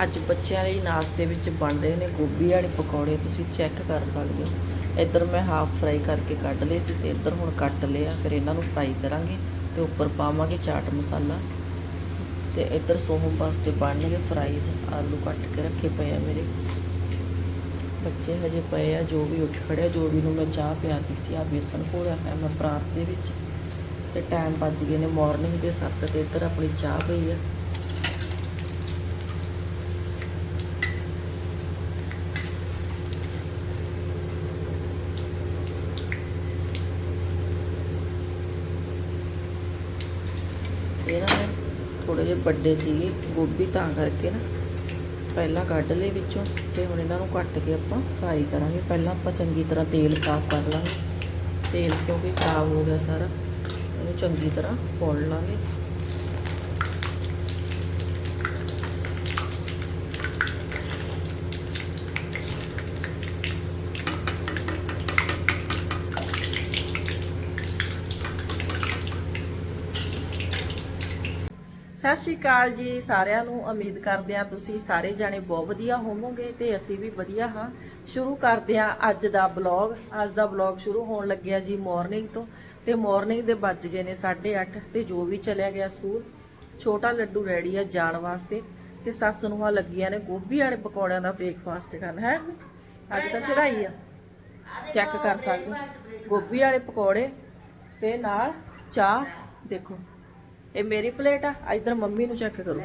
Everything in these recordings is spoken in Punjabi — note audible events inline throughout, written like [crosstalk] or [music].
ਅੱਜ ਬੱਚਿਆਂ ਲਈ ਨਾਸ਼ਤੇ ਵਿੱਚ ਬਣ ਰਹੇ ਨੇ ਗੋਭੀ ਵਾਲੇ ਪਕੌੜੇ, ਤੁਸੀਂ ਚੈੱਕ ਕਰ ਸਕਦੇ ਹੋ। ਇੱਧਰ ਮੈਂ ਹਾਫ ਫਰਾਈ ਕਰਕੇ ਕੱਢ ਲਏ ਸੀ ਤੇ ਇੱਧਰ ਹੁਣ ਕੱਟ ਲਿਆ ਫਿਰ ਇਹਨਾਂ ਨੂੰ ਫਰਾਈ ਕਰਾਂਗੇ ਤੇ ਉੱਪਰ ਪਾਵਾਂਗੇ ਚਾਟ ਮਸਾਲਾ। ਤੇ ਇੱਧਰ ਸੋਹਮ ਵਾਸਤੇ ਬਣਨਗੇ ਫਰਾਈਜ਼ ਆਲੂ ਕੱਟ ਕੇ ਰੱਖੇ ਪਏ ਆ ਮੇਰੇ। ਬੱਚੇ ਹਜੇ ਪਏ ਆ, ਜੋ ਵੀ ਉੱਠ ਖੜਿਆ ਜੋ ਵੀ ਨੂੰ ਮੈਂ ਚਾਹ ਪਿਆਤੀ ਸੀ ਆ ਬੇਸਨ ਘੋਲਿਆ ਹੈ ਮੈਂ ਪਰਾਤ ਦੇ ਵਿੱਚ। ਤੇ ਟਾਈਮ ਵੱਜ ਗਏ ਨੇ ਮਾਰਨਿੰਗ ਦੇ 7 ਤੇ ਇੱਧਰ ਆਪਣੀ ਚਾਹ ਪਈ ਆ। ਇਹ ਨਾ ਮੈਂ ਥੋੜੇ ਜਿਹੇ ਵੱਡੇ ਸੀਗੇ, ਗੋਭੀ ਤਾਂ ਕਰਕੇ ਨਾ ਪਹਿਲਾਂ ਕੱਢ ਲਏ ਵਿੱਚੋਂ ਤੇ ਹੁਣ ਇਹਨਾਂ ਨੂੰ ਕੱਟ ਕੇ ਆਪਾਂ ਫਰਾਈ ਕਰਾਂਗੇ। ਪਹਿਲਾਂ ਆਪਾਂ ਚੰਗੀ ਤਰ੍ਹਾਂ ਤੇਲ ਸਾਫ਼ ਕਰ ਲਾਂਗੇ। ਤੇਲ ਕਿਉਂਕਿ ਖਰਾਬ ਹੋ ਗਿਆ ਸਾਰਾ, ਇਹਨੂੰ ਚੰਗੀ ਤਰ੍ਹਾਂ ਪੋਲ ਲਾਂਗੇ। ਸਤਿ ਸ਼੍ਰੀ ਅਕਾਲ ਜੀ, ਸਾਰਿਆਂ ਨੂੰ ਉਮੀਦ ਕਰਦੇ ਹਾਂ ਤੁਸੀਂ ਸਾਰੇ ਜਾਣੇ ਬਹੁਤ ਵਧੀਆ ਹੋਵੋਗੇ ਤੇ ਅਸੀਂ ਵੀ ਵਧੀਆ ਹਾਂ। ਸ਼ੁਰੂ ਕਰਦੇ ਹਾਂ ਅੱਜ ਦਾ ਬਲੌਗ ਅੱਜ ਦਾ ਬਲੌਗ ਸ਼ੁਰੂ ਹੋਣ ਲੱਗਿਆ ਜੀ ਮਾਰਨਿੰਗ ਤੋਂ ਤੇ ਮਾਰਨਿੰਗ ਦੇ ਵੱਜ ਗਏ ਨੇ 8:30 ਤੇ ਜੋ ਵੀ ਚਲਿਆ ਗਿਆ ਸਕੂਲ ਛੋਟਾ ਲੱਡੂ ਰੈਡੀ ਆ ਜਾਣ ਵਾਸਤੇ ਤੇ ਸੱਸ ਨੂੰ ਆ ਲੱਗੀਆਂ ਨੇ ਗੋਭੀ ਵਾਲੇ ਪਕੌੜਿਆਂ ਦਾ ਬ੍ਰੇਕਫਾਸਟ ਕਰਨ, ਹੈ? ਅੱਜ ਤਾਂ ਚੜਾਈ ਆ। ਚੈੱਕ ਕਰ ਸਕਦੇ ਗੋਭੀ ਵਾਲੇ ਪਕੌੜੇ ਤੇ ਨਾਲ ਚਾਹ, ਦੇਖੋ। ਇਹ ਮੇਰੀ ਪਲੇਟ ਆ ਇਧਰ ਮੰਮੀ ਨੂੰ ਚੈੱਕ ਕਰੋ।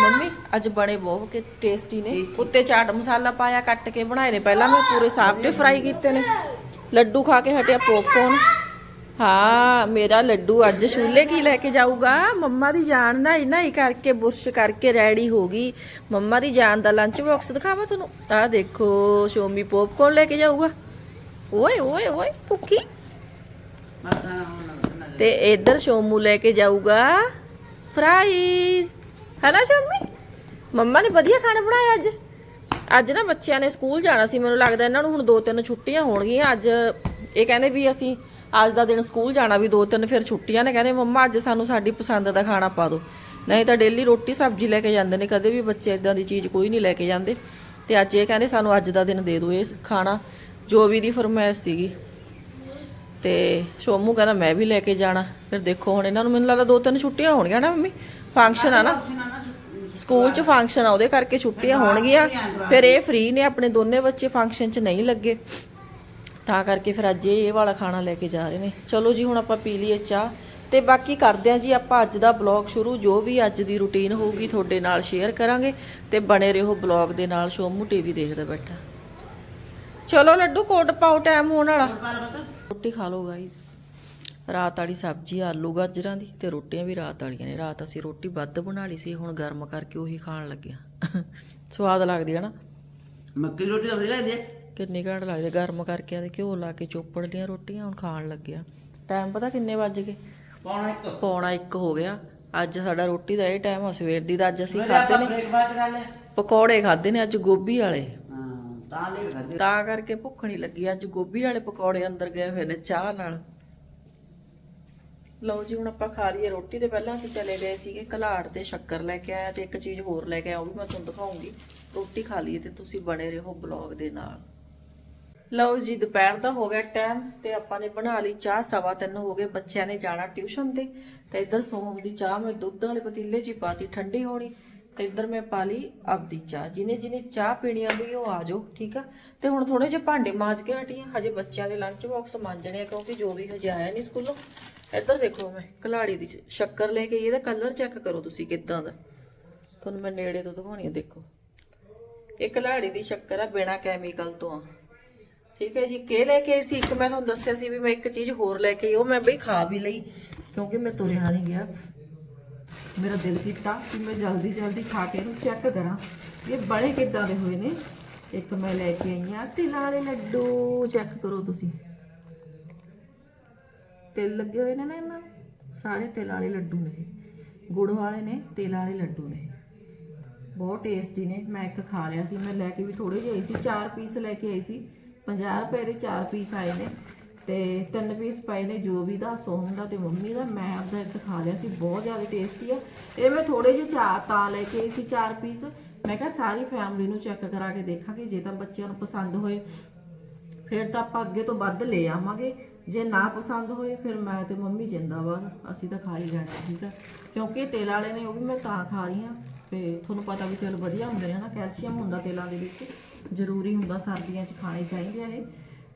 ਮੰਮੀ ਅੱਜ ਬਣੇ ਬਹੁਤ ਕੇ ਟੇਸਟੀ ਨੇ। ਉੱਤੇ ਚਾਟ ਮਸਾਲਾ ਪਾਇਆ ਕੱਟ ਕੇ ਬਣਾਏ ਨੇ। ਪਹਿਲਾਂ ਮੈਂ ਪੂਰੇ ਸਾਫਟੇ ਫਰਾਈ ਕੀਤੇ ਨੇ। ਲੱਡੂ ਖਾ ਕੇ ਹਟਿਆ ਪੋਪਕੌਰਨ ਹਾਂ ਮੇਰਾ ਲੱਡੂ ਅੱਜ ਛੂਲੇ ਕੀ ਲੈ ਕੇ ਜਾਊਗਾ? ਮੰਮਾ ਦੀ ਜਾਨ ਨਾ ਹੀ ਨਹਾਈ ਕਰਕੇ ਬੁਰਸ਼ ਕਰਕੇ ਰੈਡੀ ਹੋ ਗਈ। ਮੰਮਾ ਦੀ ਜਾਨ ਦਾ ਲੰਚ ਬਾਕਸ ਦਿਖਾਵਾਂ ਤੁਹਾਨੂੰ? ਆਹ ਦੇਖੋ ਸ਼ੋਮੀ ਪੋਪਕੌਰਨ ਲੈ ਕੇ ਜਾਊਗਾ। ਓਏ ਓਏ ਓਏ ਭੁੱਖੀ। ਤੇ ਇੱਧਰ ਸ਼ੋਮੂ ਲੈ ਕੇ ਜਾਊਗਾ ਫਰਾਈਜ਼ ਹੈਨਾ ਸ਼ੋਮੀ? ਮੰਮਾ ਨੇ ਵਧੀਆ ਖਾਣਾ ਬਣਾਇਆ ਅੱਜ। ਅੱਜ ਨਾ ਬੱਚਿਆਂ ਨੇ ਸਕੂਲ ਜਾਣਾ ਸੀ, ਮੈਨੂੰ ਲੱਗਦਾ ਇਹਨਾਂ ਨੂੰ ਹੁਣ ਦੋ ਤਿੰਨ ਛੁੱਟੀਆਂ ਹੋਣਗੀਆਂ। ਅੱਜ ਇਹ ਕਹਿੰਦੇ ਵੀ ਅਸੀਂ ਅੱਜ ਦਾ ਦਿਨ ਸਕੂਲ ਜਾਣਾ ਵੀ ਦੋ ਤਿੰਨ ਫਿਰ ਛੁੱਟੀਆਂ ਨੇ। ਕਹਿੰਦੇ ਮੰਮਾ, ਅੱਜ ਸਾਨੂੰ ਸਾਡੀ ਪਸੰਦ ਦਾ ਖਾਣਾ ਪਾ ਦਿਓ। ਨਹੀਂ ਤਾਂ ਡੇਲੀ ਰੋਟੀ ਸਬਜ਼ੀ ਲੈ ਕੇ ਜਾਂਦੇ ਨੇ, ਕਦੇ ਵੀ ਬੱਚੇ ਇਦਾਂ ਦੀ ਚੀਜ਼ ਕੋਈ ਨਹੀਂ ਲੈ ਕੇ ਜਾਂਦੇ। ਤੇ ਅੱਜ ਇਹ ਕਹਿੰਦੇ ਸਾਨੂੰ ਅੱਜ ਦਾ ਦਿਨ ਦੇ ਦਿਓ, ਇਹ ਖਾਣਾ, ਜੋ ਵੀ ਦੀ ਫਰਮਾਇਸ਼ ਸੀਗੀ। ਤੇ ਸ਼ੋਮੂ ਕਹਿੰਦਾ ਮੈਂ ਵੀ ਲੈ ਕੇ ਜਾਣਾ। ਫਿਰ ਦੇਖੋ ਹੁਣ ਇਹਨਾਂ ਨੂੰ ਮੈਨੂੰ ਲੱਗਦਾ ਦੋ ਤਿੰਨ ਛੁੱਟੀਆਂ ਹੋਣਗੀਆਂ ਨਾ ਮੰਮੀ? ਫੰਕਸ਼ਨ ਆ ਨਾ? ਸਕੂਲ 'ਚ ਫੰਕਸ਼ਨ ਆ ਉਹਦੇ ਕਰਕੇ ਛੁੱਟੀਆਂ ਹੋਣਗੀਆਂ। ਫਿਰ ਇਹ ਫ੍ਰੀ ਨੇ ਆਪਣੇ ਦੋਨੇ ਬੱਚੇ ਫੰਕਸ਼ਨ 'ਚ ਨਹੀਂ ਲੱਗੇ। ਤਾਂ ਕਰਕੇ ਫਿਰ ਅੱਜ ਇਹ ਵਾਲਾ ਖਾਣਾ ਲੈ ਕੇ ਜਾ ਰਹੇ ਨੇ। ਚਲੋ ਜੀ ਹੁਣ ਆਪਾਂ ਪੀ ਲਈਏ ਚਾਹ। ਤੇ ਬਾਕੀ ਕਰਦੇ ਆ ਜੀ ਆਪਾਂ ਅੱਜ ਦਾ ਬਲੌਗ ਸ਼ੁਰੂ। ਜੋ ਵੀ ਅੱਜ ਦੀ ਰੁਟੀਨ ਹੋਊਗੀ ਤੁਹਾਡੇ ਨਾਲ ਸ਼ੇਅਰ ਕਰਾਂਗੇ। ਤੇ ਬਣੇ ਰਹੋ ਬਲੌਗ ਦੇ ਨਾਲ ਸ਼ੋਮੂ ਟੀਵੀ ਦੇਖਦਾ ਬੈਠਾ। ਚਲੋ ਲੱਡੂ ਕੋਟ ਪਾਓ ਟਾਈਮ ਹੋਣ ਵਾਲਾ। ਰੋਟੀ ਖਾ ਲਓ ਗਾਈਜ਼ ਰਾਤ ਵਾਲੀ ਸਬਜ਼ੀ ਆਲੂ ਗਾਜਰਾਂ ਦੀ ਤੇ ਰੋਟੀਆਂ ਵੀ ਰਾਤ ਵਾਲੀਆਂ ਨੇ। ਰਾਤ ਅਸੀਂ ਰੋਟੀ ਵੱਧ ਬਣਾ ਲਈ ਸੀ ਹੁਣ ਗਰਮ ਕਰਕੇ ਉਹੀ ਖਾਣ ਲੱਗਿਆ। ਸਵਾਦ ਲੱਗਦੀ ਹੈ ਨਾ? ਮੱਕੀ ਦੀ ਰੋਟੀ ਤਾਂ ਵਧੀਆ ਲੱਗਦੀ ਹੈ ਕਿੰਨੀ ਘੰਟ ਲੱਗਦੀ ਗਰਮ ਕਰਕੇ ਤੇ ਘਿਓ ਲਾ ਕੇ ਚੋਪੜ ਲੀਆਂ ਰੋਟੀਆਂ ਹੁਣ ਖਾਣ ਲੱਗਿਆ। ਟਾਈਮ ਪਤਾ ਕਿੰਨੇ ਵੱਜ ਗਏ? ਪੌਣਾ ਇੱਕ। ਪੌਣਾ 1 ਹੋ ਗਿਆ। ਅੱਜ ਸਾਡਾ ਰੋਟੀ ਦਾ ਇਹ ਟਾਈਮ ਆ ਸਵੇਰ ਦੀ ਦਾ ਅੱਜ ਅਸੀਂ ਖਾਦੇ ਨੇ। ਬ੍ਰੇਕਫਾਸਟ ਕਰ ਲਿਆ। ਪਕੌੜੇ ਖਾਦੇ ਨੇ ਅੱਜ ਗੋਭੀ ਵਾਲੇ। ਤਾਂ ਲੈ ਖਾਦੇ ਤਾਂ ਕਰਕੇ ਭੁੱਖ ਨਹੀਂ ਲੱਗੀ, ਅੱਜ ਗੋਭੀ ਵਾਲੇ ਪਕੌੜੇ ਅੰਦਰ ਗਏ ਹੋਏ ਨੇ ਚਾਹ ਨਾਲ। ਲਓ ਜੀ, ਹੁਣ ਆਪਾਂ ਖਾ ਲਈਏ ਰੋਟੀ ਤੇ ਪਹਿਲਾਂ ਅਸੀਂ ਚਲੇ ਗਏ ਸੀਗੇ ਘਲਾੜ ਤੇ ਸ਼ੱਕਰ ਲੈ ਕੇ ਆਇਆ ਤੇ ਇੱਕ ਚੀਜ਼ ਹੋਰ ਲੈ ਕੇ ਆਇਆ, ਉਹ ਵੀ ਮੈਂ ਤੁਹਾਨੂੰ ਦਿਖਾਉਂਗੀ। ਰੋਟੀ ਖਾ ਲਈਏ ਤੇ ਤੁਸੀਂ ਬਣੇ ਰਹੋ ਬਲੌਗ ਦੇ ਨਾਲ। ਲਓ ਜੀ, ਦੁਪਹਿਰ ਦਾ ਹੋ ਗਿਆ ਟਾਈਮ ਤੇ ਆਪਾਂ ਨੇ ਬਣਾ ਲਈ ਚਾਹ, ਸਵਾ ਤਿੰਨ ਹੋ ਗਏ, ਬੱਚਿਆਂ ਨੇ ਜਾਣਾ ਟਿਊਸ਼ਨ ਤੇ। ਤੇ ਇੱਧਰ ਸੋਮ ਦੀ ਚਾਹ ਮੈਂ ਦੁੱਧ ਵਾਲੇ ਪਤੀਲੇ 'ਚ ਹੀ ਪਾਤੀ, ਠੰਡੀ ਹੋਣੀ। ਤੇ ਇੱਧਰ ਮੈਂ ਪਾ ਲਈ ਆਪਦੀ ਚਾਹ। ਜਿਹਨੇ ਜਿਹਨੇ ਚਾਹ ਪੀਣੀ ਆ ਵੀ ਉਹ ਆ ਜਾਓ, ਠੀਕ ਆ? ਤੇ ਹੁਣ ਥੋੜੇ ਜਿਹੇ ਭਾਂਡੇ ਮਾਂਜ ਕੇ ਹਟੀ ਹਜੇ ਬੱਚਿਆਂ ਦੇ ਲੰਚ ਬਾਕਸ ਮਾਂਜਣੇ ਆ, ਕਿਉਂਕਿ ਜੋ ਵੀ ਹਜੇ ਆਇਆ ਨਹੀਂ ਸਕੂਲੋਂ। ਇੱਧਰ ਦੇਖੋ ਮੈਂ, ਕਲਾੜੀ ਦੀ ਸ਼ੱਕਰ ਲੈ ਕੇ ਇਹਦਾ ਕਲਰ ਚੈੱਕ ਕਰੋ ਤੁਸੀਂ ਕਿੱਦਾਂ ਦਾ। ਤੁਹਾਨੂੰ ਮੈਂ ਨੇੜੇ ਤੋਂ ਦਿਖਾਉਣੀ ਆ, ਦੇਖੋ। ਇਹ ਕਲਾੜੀ ਦੀ ਸ਼ੱਕਰ ਆ, ਬਿਨਾ ਕੈਮੀਕਲ ਤੋਂ ਆ। ਠੀਕ ਹੈ ਜੀ, ਕੇ ਲੈ ਕੇ ਆਈ ਸੀ? ਇੱਕ ਮੈਂ ਤੁਹਾਨੂੰ ਦੱਸਿਆ ਸੀ ਵੀ ਮੈਂ ਇੱਕ ਚੀਜ਼ ਹੋਰ ਲੈ ਕੇ ਆਈ, ਉਹ ਮੈਂ ਬਈ ਖਾ ਵੀ ਲਈ, ਕਿਉਂਕਿ ਮੈਂ ਤੁਰਿਆ ਨਹੀਂ ਗਿਆ। ਮੇਰਾ ਦਿਲ ਕੀਤਾ ਕਿ ਮੈਂ ਜਲਦੀ ਜਲਦੀ ਖਾ ਕੇ ਇਹਨੂੰ ਚੈੱਕ ਕਰਾਂ। ਇਹ ਬੜੇ ਕਿੱਦਾਂ ਦੇ ਹੋਏ ਨੇ। ਇੱਕ ਮੈਂ ਲੈ ਕੇ ਆਈ ਆ ਤਿਲਾਂ ਵਾਲੇ ਲੱਡੂ ਚੈੱਕ ਕਰੋ ਤੁਸੀਂ। ਤਿਲ ਲੱਗੇ ਹੋਏ ਨੇ ਨਾ ਇਹਨਾਂ। ਸਾਰੇ ਤਿਲ ਵਾਲੇ ਲੱਡੂ ਨੇ। ਗੁੜ ਵਾਲੇ ਨੇ, ਤਿਲ ਵਾਲੇ ਲੱਡੂ ਨੇ। ਬਹੁਤ ਟੇਸਟੀ ਨੇ। ਮੈਂ ਇੱਕ ਖਾ ਲਿਆ ਸੀ। ਮੈਂ ਲੈ ਕੇ ਵੀ ਥੋੜੇ ਜਿਹੇ ਆਈ ਸੀ। 4 ਪੀਸ ਲੈ ਕੇ ਆਈ ਸੀ। 50 ਰੁਪਏ ਦੇ 4 ਪੀਸ ਆਏ ਨੇ। ਤੇ ਤਿੰਨ ਪੀਸ ਪਏ ਨੇ, ਜੋ ਵੀ ਦਾ ਸੋਹਮ ਦਾ ਤੇ ਮੰਮੀ ਦਾ, ਮੈਂ ਆਪਦਾ ਇੱਕ ਖਾ ਲਿਆ ਸੀ, ਬਹੁਤ ਜ਼ਿਆਦਾ ਟੇਸਟੀ ਆ। ਇਹ ਮੈਂ ਥੋੜੇ ਜਿਹੇ ਚਾਰ ਤਾਂ ਲੈ ਕੇ ਆਈ ਸੀ ਚਾਰ ਪੀਸ ਮੈਂ ਕਿਹਾ ਸਾਰੀ ਫੈਮਿਲੀ ਨੂੰ ਚੈੱਕ ਕਰਾ ਕੇ ਦੇਖਾਂਗੇ, ਜੇ ਤਾਂ ਬੱਚਿਆਂ ਨੂੰ ਪਸੰਦ ਹੋਏ, ਫਿਰ ਤਾਂ ਆਪਾਂ ਅੱਗੇ ਤੋਂ ਵੱਧ ਲੈ ਆਵਾਂਗੇ। ਜੇ ਨਾ ਪਸੰਦ ਹੋਏ, ਫਿਰ ਮੈਂ ਤੇ ਮੰਮੀ ਜਿੰਦਾਬਾਦ, ਅਸੀਂ ਤਾਂ ਖਾ ਹੀ ਲੈਣਾ, ਠੀਕ ਆ। ਕਿਉਂਕਿ ਇਹ ਤੇਲ ਵਾਲੇ ਨੇ, ਉਹ ਵੀ ਮੈਂ ਤਾਂ ਖਾ ਰਹੀ ਹਾਂ। ਤੇ ਤੁਹਾਨੂੰ ਪਤਾ ਵੀ ਤੇਲ ਵਧੀਆ ਹੁੰਦੇ ਨੇ ਨਾ, ਕੈਲਸ਼ੀਅਮ ਹੁੰਦਾ ਤੇਲਾਂ ਦੇ ਵਿੱਚ, ਜ਼ਰੂਰੀ ਹੁੰਦਾ ਸਰਦੀਆਂ 'ਚ ਖਾਣੇ ਚਾਹੀਦੇ ਆ ਇਹ।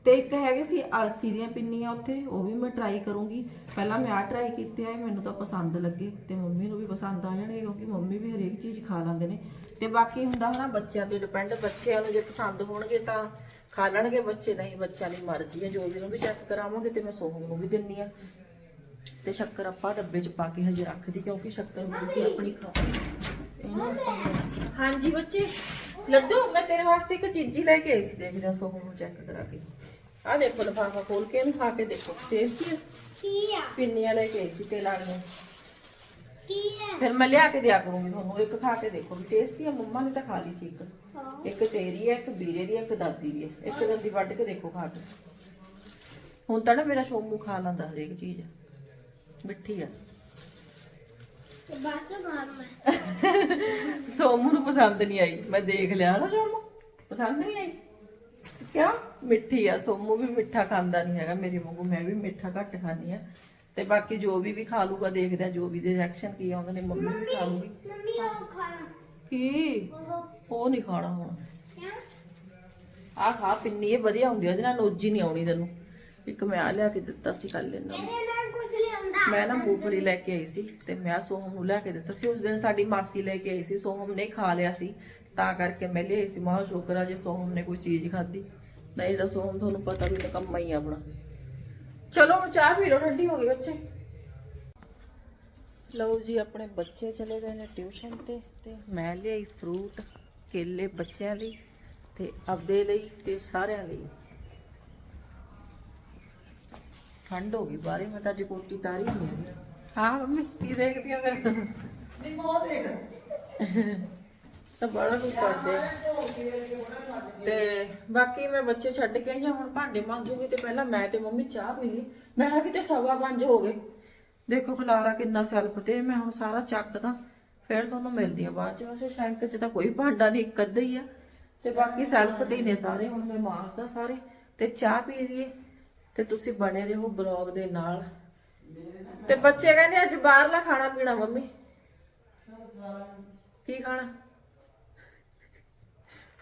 ਤੇ ਇੱਕ ਹੈਗੇ ਸੀ ਅਲਸੀ ਦੀਆਂ ਪਿੰਨੀਆਂ ਉੱਥੇ, ਉਹ ਵੀ ਮੈਂ ਟਰਾਈ ਕਰੂੰਗੀ। ਪਹਿਲਾਂ ਮੈਂ ਆ ਟਰਾਈ ਕੀਤੇ ਆ ਮੈਨੂੰ ਤਾਂ ਪਸੰਦ ਲੱਗੇ ਤੇ ਮੰਮੀ ਨੂੰ ਵੀ ਪਸੰਦ ਆ ਜਾਣਗੇ ਕਿਉਂਕਿ ਮੰਮੀ ਵੀ ਹਰੇਕ ਚੀਜ਼ ਖਾ ਲੈਂਦੇ ਨੇ। ਤੇ ਬਾਕੀ ਹੁੰਦਾ ਹਨਾ, ਬੱਚਿਆਂ ਤੇ ਡਿਪੈਂਡ ਬੱਚਿਆਂ ਨੂੰ ਜੇ ਪਸੰਦ ਹੋਣਗੇ ਤਾਂ ਖਾ ਲੈਣਗੇ, ਬੱਚੇ ਨਹੀਂ, ਬੱਚਿਆਂ ਦੀ ਮਰਜ਼ੀ ਹੈ ਜੋ ਵੀ ਨੂੰ ਵੀ ਚੈੱਕ ਕਰਾਵਾਂਗੇ ਤੇ ਮੈਂ ਸੋਹਮ ਨੂੰ ਵੀ ਦਿੰਨੀ ਆ। ਤੇ ਸ਼ੱਕਰ ਆਪਾਂ ਡੱਬੇ 'ਚ ਪਾ ਕੇ ਹਜੇ ਰੱਖਦੀ, ਕਿਉਂਕਿ ਸ਼ੱਕਰ ਹੁੰਦੀ ਸੀ ਆਪਣੀ ਖਾ ਹਾਂਜੀ ਬੱਚੇ, ਲੱਡੂ, ਮੈਂ ਤੇਰੇ ਵਾਸਤੇ ਇੱਕ ਚੀਜ਼ੀ ਲੈ ਕੇ ਆਈ ਸੀ ਦੇਖਦੇ ਸੋਹਮ ਨੂੰ ਚੈੱਕ ਕਰਾ ਕੇ। ਆ ਦੇਖੋ ਲਫਾਫਾ ਖੋਲ ਕੇ ਇਹਨੂੰ ਖਾ ਕੇ ਦੇਖੋ ਟੇਸਟੀ ਹੈ ਕੀ ਆ? ਪਿੰਨੀਆਂ ਲੈ ਕੇ ਆਈ ਸੀ ਤੇ ਲਾਣੀਆਂ ਕੀ ਆ ਫਿਰ ਮੈਂ ਲਿਆ ਕੇ ਦਿਆ ਕਰੂੰਗੀ ਤੁਹਾਨੂੰ ਇੱਕ ਖਾ ਕੇ ਦੇਖੋ ਵੀ ਟੇਸਟੀ ਹੈ ਮੰਮਾ ਨੇ ਤਾਂ ਖਾ ਲਈ ਸੀ ਇੱਕ। ਇੱਕ ਤੇਰੀ ਹੈ ਇੱਕ ਵੀਰੇ ਦੀ ਹੈ ਇੱਕ ਦਾਦੀ ਦੀ ਹੈ ਇੱਕ ਦੰਦੀ ਵੱਢ ਕੇ ਦੇਖੋ ਖਾ ਕੇ। ਹੁਣ ਤਾਂ ਨਾ ਮੇਰਾ ਸ਼ੋਮੂ ਖਾ ਲੈਂਦਾ ਹਰੇਕ ਚੀਜ਼। ਮਿੱਠੀ ਆ। ਤੇ ਬਾਅਦ ਚ [laughs] ਸੋਮੂ ਨੂੰ ਪਸੰਦ ਨਹੀਂ ਆਈ। ਮੈਂ ਦੇਖ ਲਿਆ ਨਾ ਸੋਮੂ ਪਸੰਦ ਨਹੀਂ ਆਈ। ਕਿਉਂ ਮਿੱਠੀ ਆ ਸੋਮੂ ਵੀ ਮਿੱਠਾ ਖਾਂਦਾ ਨਹੀਂ ਹੈਗਾ ਮੇਰੇ ਵਾਂਗੂ ਮੈਂ ਵੀ ਮਿੱਠਾ ਘੱਟ ਖਾਂਦੀ ਆ। ਤੇ ਬਾਕੀ ਜੋ ਵੀ ਵੀ ਖਾ ਲੂਗਾ ਦੇਖਦੇ ਆ ਜੋ ਵੀ ਦੇ ਰਿਐਕਸ਼ਨ ਕੀ ਆਉਂਦੇ ਨੇ ਮੰਮੀ ਵੀ ਖਾ ਲੂਗੀ। ਮੰਮੀ ਉਹ ਖਾਣਾ। ਕੀ? ਉਹ। ਨਹੀਂ ਖਾਣਾ ਹੁਣ। ਆ ਖਾ ਪਿੰਨੀ ਇਹ ਵਧੀਆ ਹੁੰਦੀ ਆ ਇਹਦੇ ਨਾਲ ਨੋਜੀ ਨਹੀਂ ਆਉਣੀ ਤੈਨੂੰ। ਇੱਕ ਮੈਂ ਆ ਲਿਆ ਕੇ ਦਿੱਤਾ ਸੀ ਕੱਲ ਇਹਨਾਂ ਨੂੰ। ਮੈਂ ਨਾ ਮੂੰਗਫਲੀ ਲੈ ਕੇ ਆਈ ਸੀ ਤੇ ਮੈਂ ਸੋਹਮ ਨੂੰ ਲੈ ਕੇ ਦਿੱਤਾ ਸੀ। ਉਸ ਦਿਨ ਸਾਡੀ ਮਾਸੀ ਲੈ ਕੇ ਆਈ ਸੀ ਸੋਹਮ ਨੇ ਖਾ ਲਿਆ ਸੀ। ਤਾਂ ਕਰਕੇ ਮੈਂ ਲਿਆਈ ਸੀ। ਮਾਂ ਸ਼ੁਕਰ ਆ ਜੇ ਸੋਹਮ ਨੇ ਕੋਈ ਚੀਜ਼ ਖਾਧੀ। ਨਹੀਂ ਤਾਂ ਸੋਹਮ ਤੁਹਾਨੂੰ ਪਤਾ ਵੀ ਤਾਂ ਕੰਮ ਹੀ ਆ ਆਪਣਾ। ਚਲੋ ਹੁਣ ਚਾਹ ਪੀ ਲਓ ਠੰਡੀ ਹੋ ਗਈ ਬੱਚੇ। ਲਓ ਜੀ ਆਪਣੇ ਬੱਚੇ ਚਲੇ ਗਏ ਨੇ ਟਿਊਸ਼ਨ ਤੇ ਤੇ ਮੈਂ ਲਿਆਈ ਫਰੂਟ ਕੇਲੇ ਬੱਚਿਆਂ ਲਈ ਤੇ ਆਪਦੇ ਲਈ ਤੇ ਸਾਰਿਆਂ ਲਈ। ਠੰਡ ਹੋ ਗਈ ਬਾਰੇ ਮੈਂ ਤਾਂ ਅੱਜ ਕੋਟੀ ਤਾਰੀ ਨਹੀਂ ਹਾਂ ਮੰਮੀ ਕੀ ਦੇਖਦੀ ਆ ਫਿਰ? ਨਹੀਂ ਮੋਹ ਦੇਖ। ਤਾਂ ਬੜਾ ਕੁਝ ਕਰਦੇ ਤੇ ਬਾਕੀ ਮੈਂ ਬੱਚੇ ਛੱਡ ਕੇ ਆਈ ਹਾਂ, ਹੁਣ ਭਾਂਡੇ ਮਾਂਜੂਗੀ ਤੇ ਪਹਿਲਾਂ ਮੈਂ ਤੇ ਮੰਮੀ ਚਾਹ ਪੀ ਲਈ। ਮੈਂ ਕਿਹਾ ਕਿਤੇ ਸਵਾ ਪੰਜ ਹੋ ਗਏ। ਦੇਖੋ ਖਲਾਰਾ ਕਿੰਨਾ ਸੈਲਫ ਤੇ, ਮੈਂ ਹੁਣ ਸਾਰਾ ਚੱਕਦਾ, ਫਿਰ ਤੁਹਾਨੂੰ ਮਿਲਦੀ ਆ ਬਾਅਦ ਚ। ਵੈਸੇ ਸ਼ੈਂਕ ਚ ਤਾਂ ਕੋਈ ਭਾਂਡਾ ਨਹੀਂ, ਇੱਕ ਅੱਧਾ ਹੀ ਆ। ਤੇ ਬਾਕੀ ਸੈਲਫ ਤੇ ਹੀ ਨੇ ਸਾਰੇ, ਹੁਣ ਮੈਂ ਮਾਂਜਦਾ ਸਾਰੇ। ਤੇ ਚਾਹ ਪੀ ਲਈਏ, ਤੇ ਤੁਸੀਂ ਬਣੇ ਰਹੋ ਬਲੌਗ ਦੇ ਨਾਲ। ਤੇ ਬੱਚੇ ਕਹਿੰਦੇ ਅੱਜ ਬਾਹਰਲਾ ਖਾਣਾ ਪੀਣਾ ਮੰਮੀ। ਕੀ ਖਾਣਾ?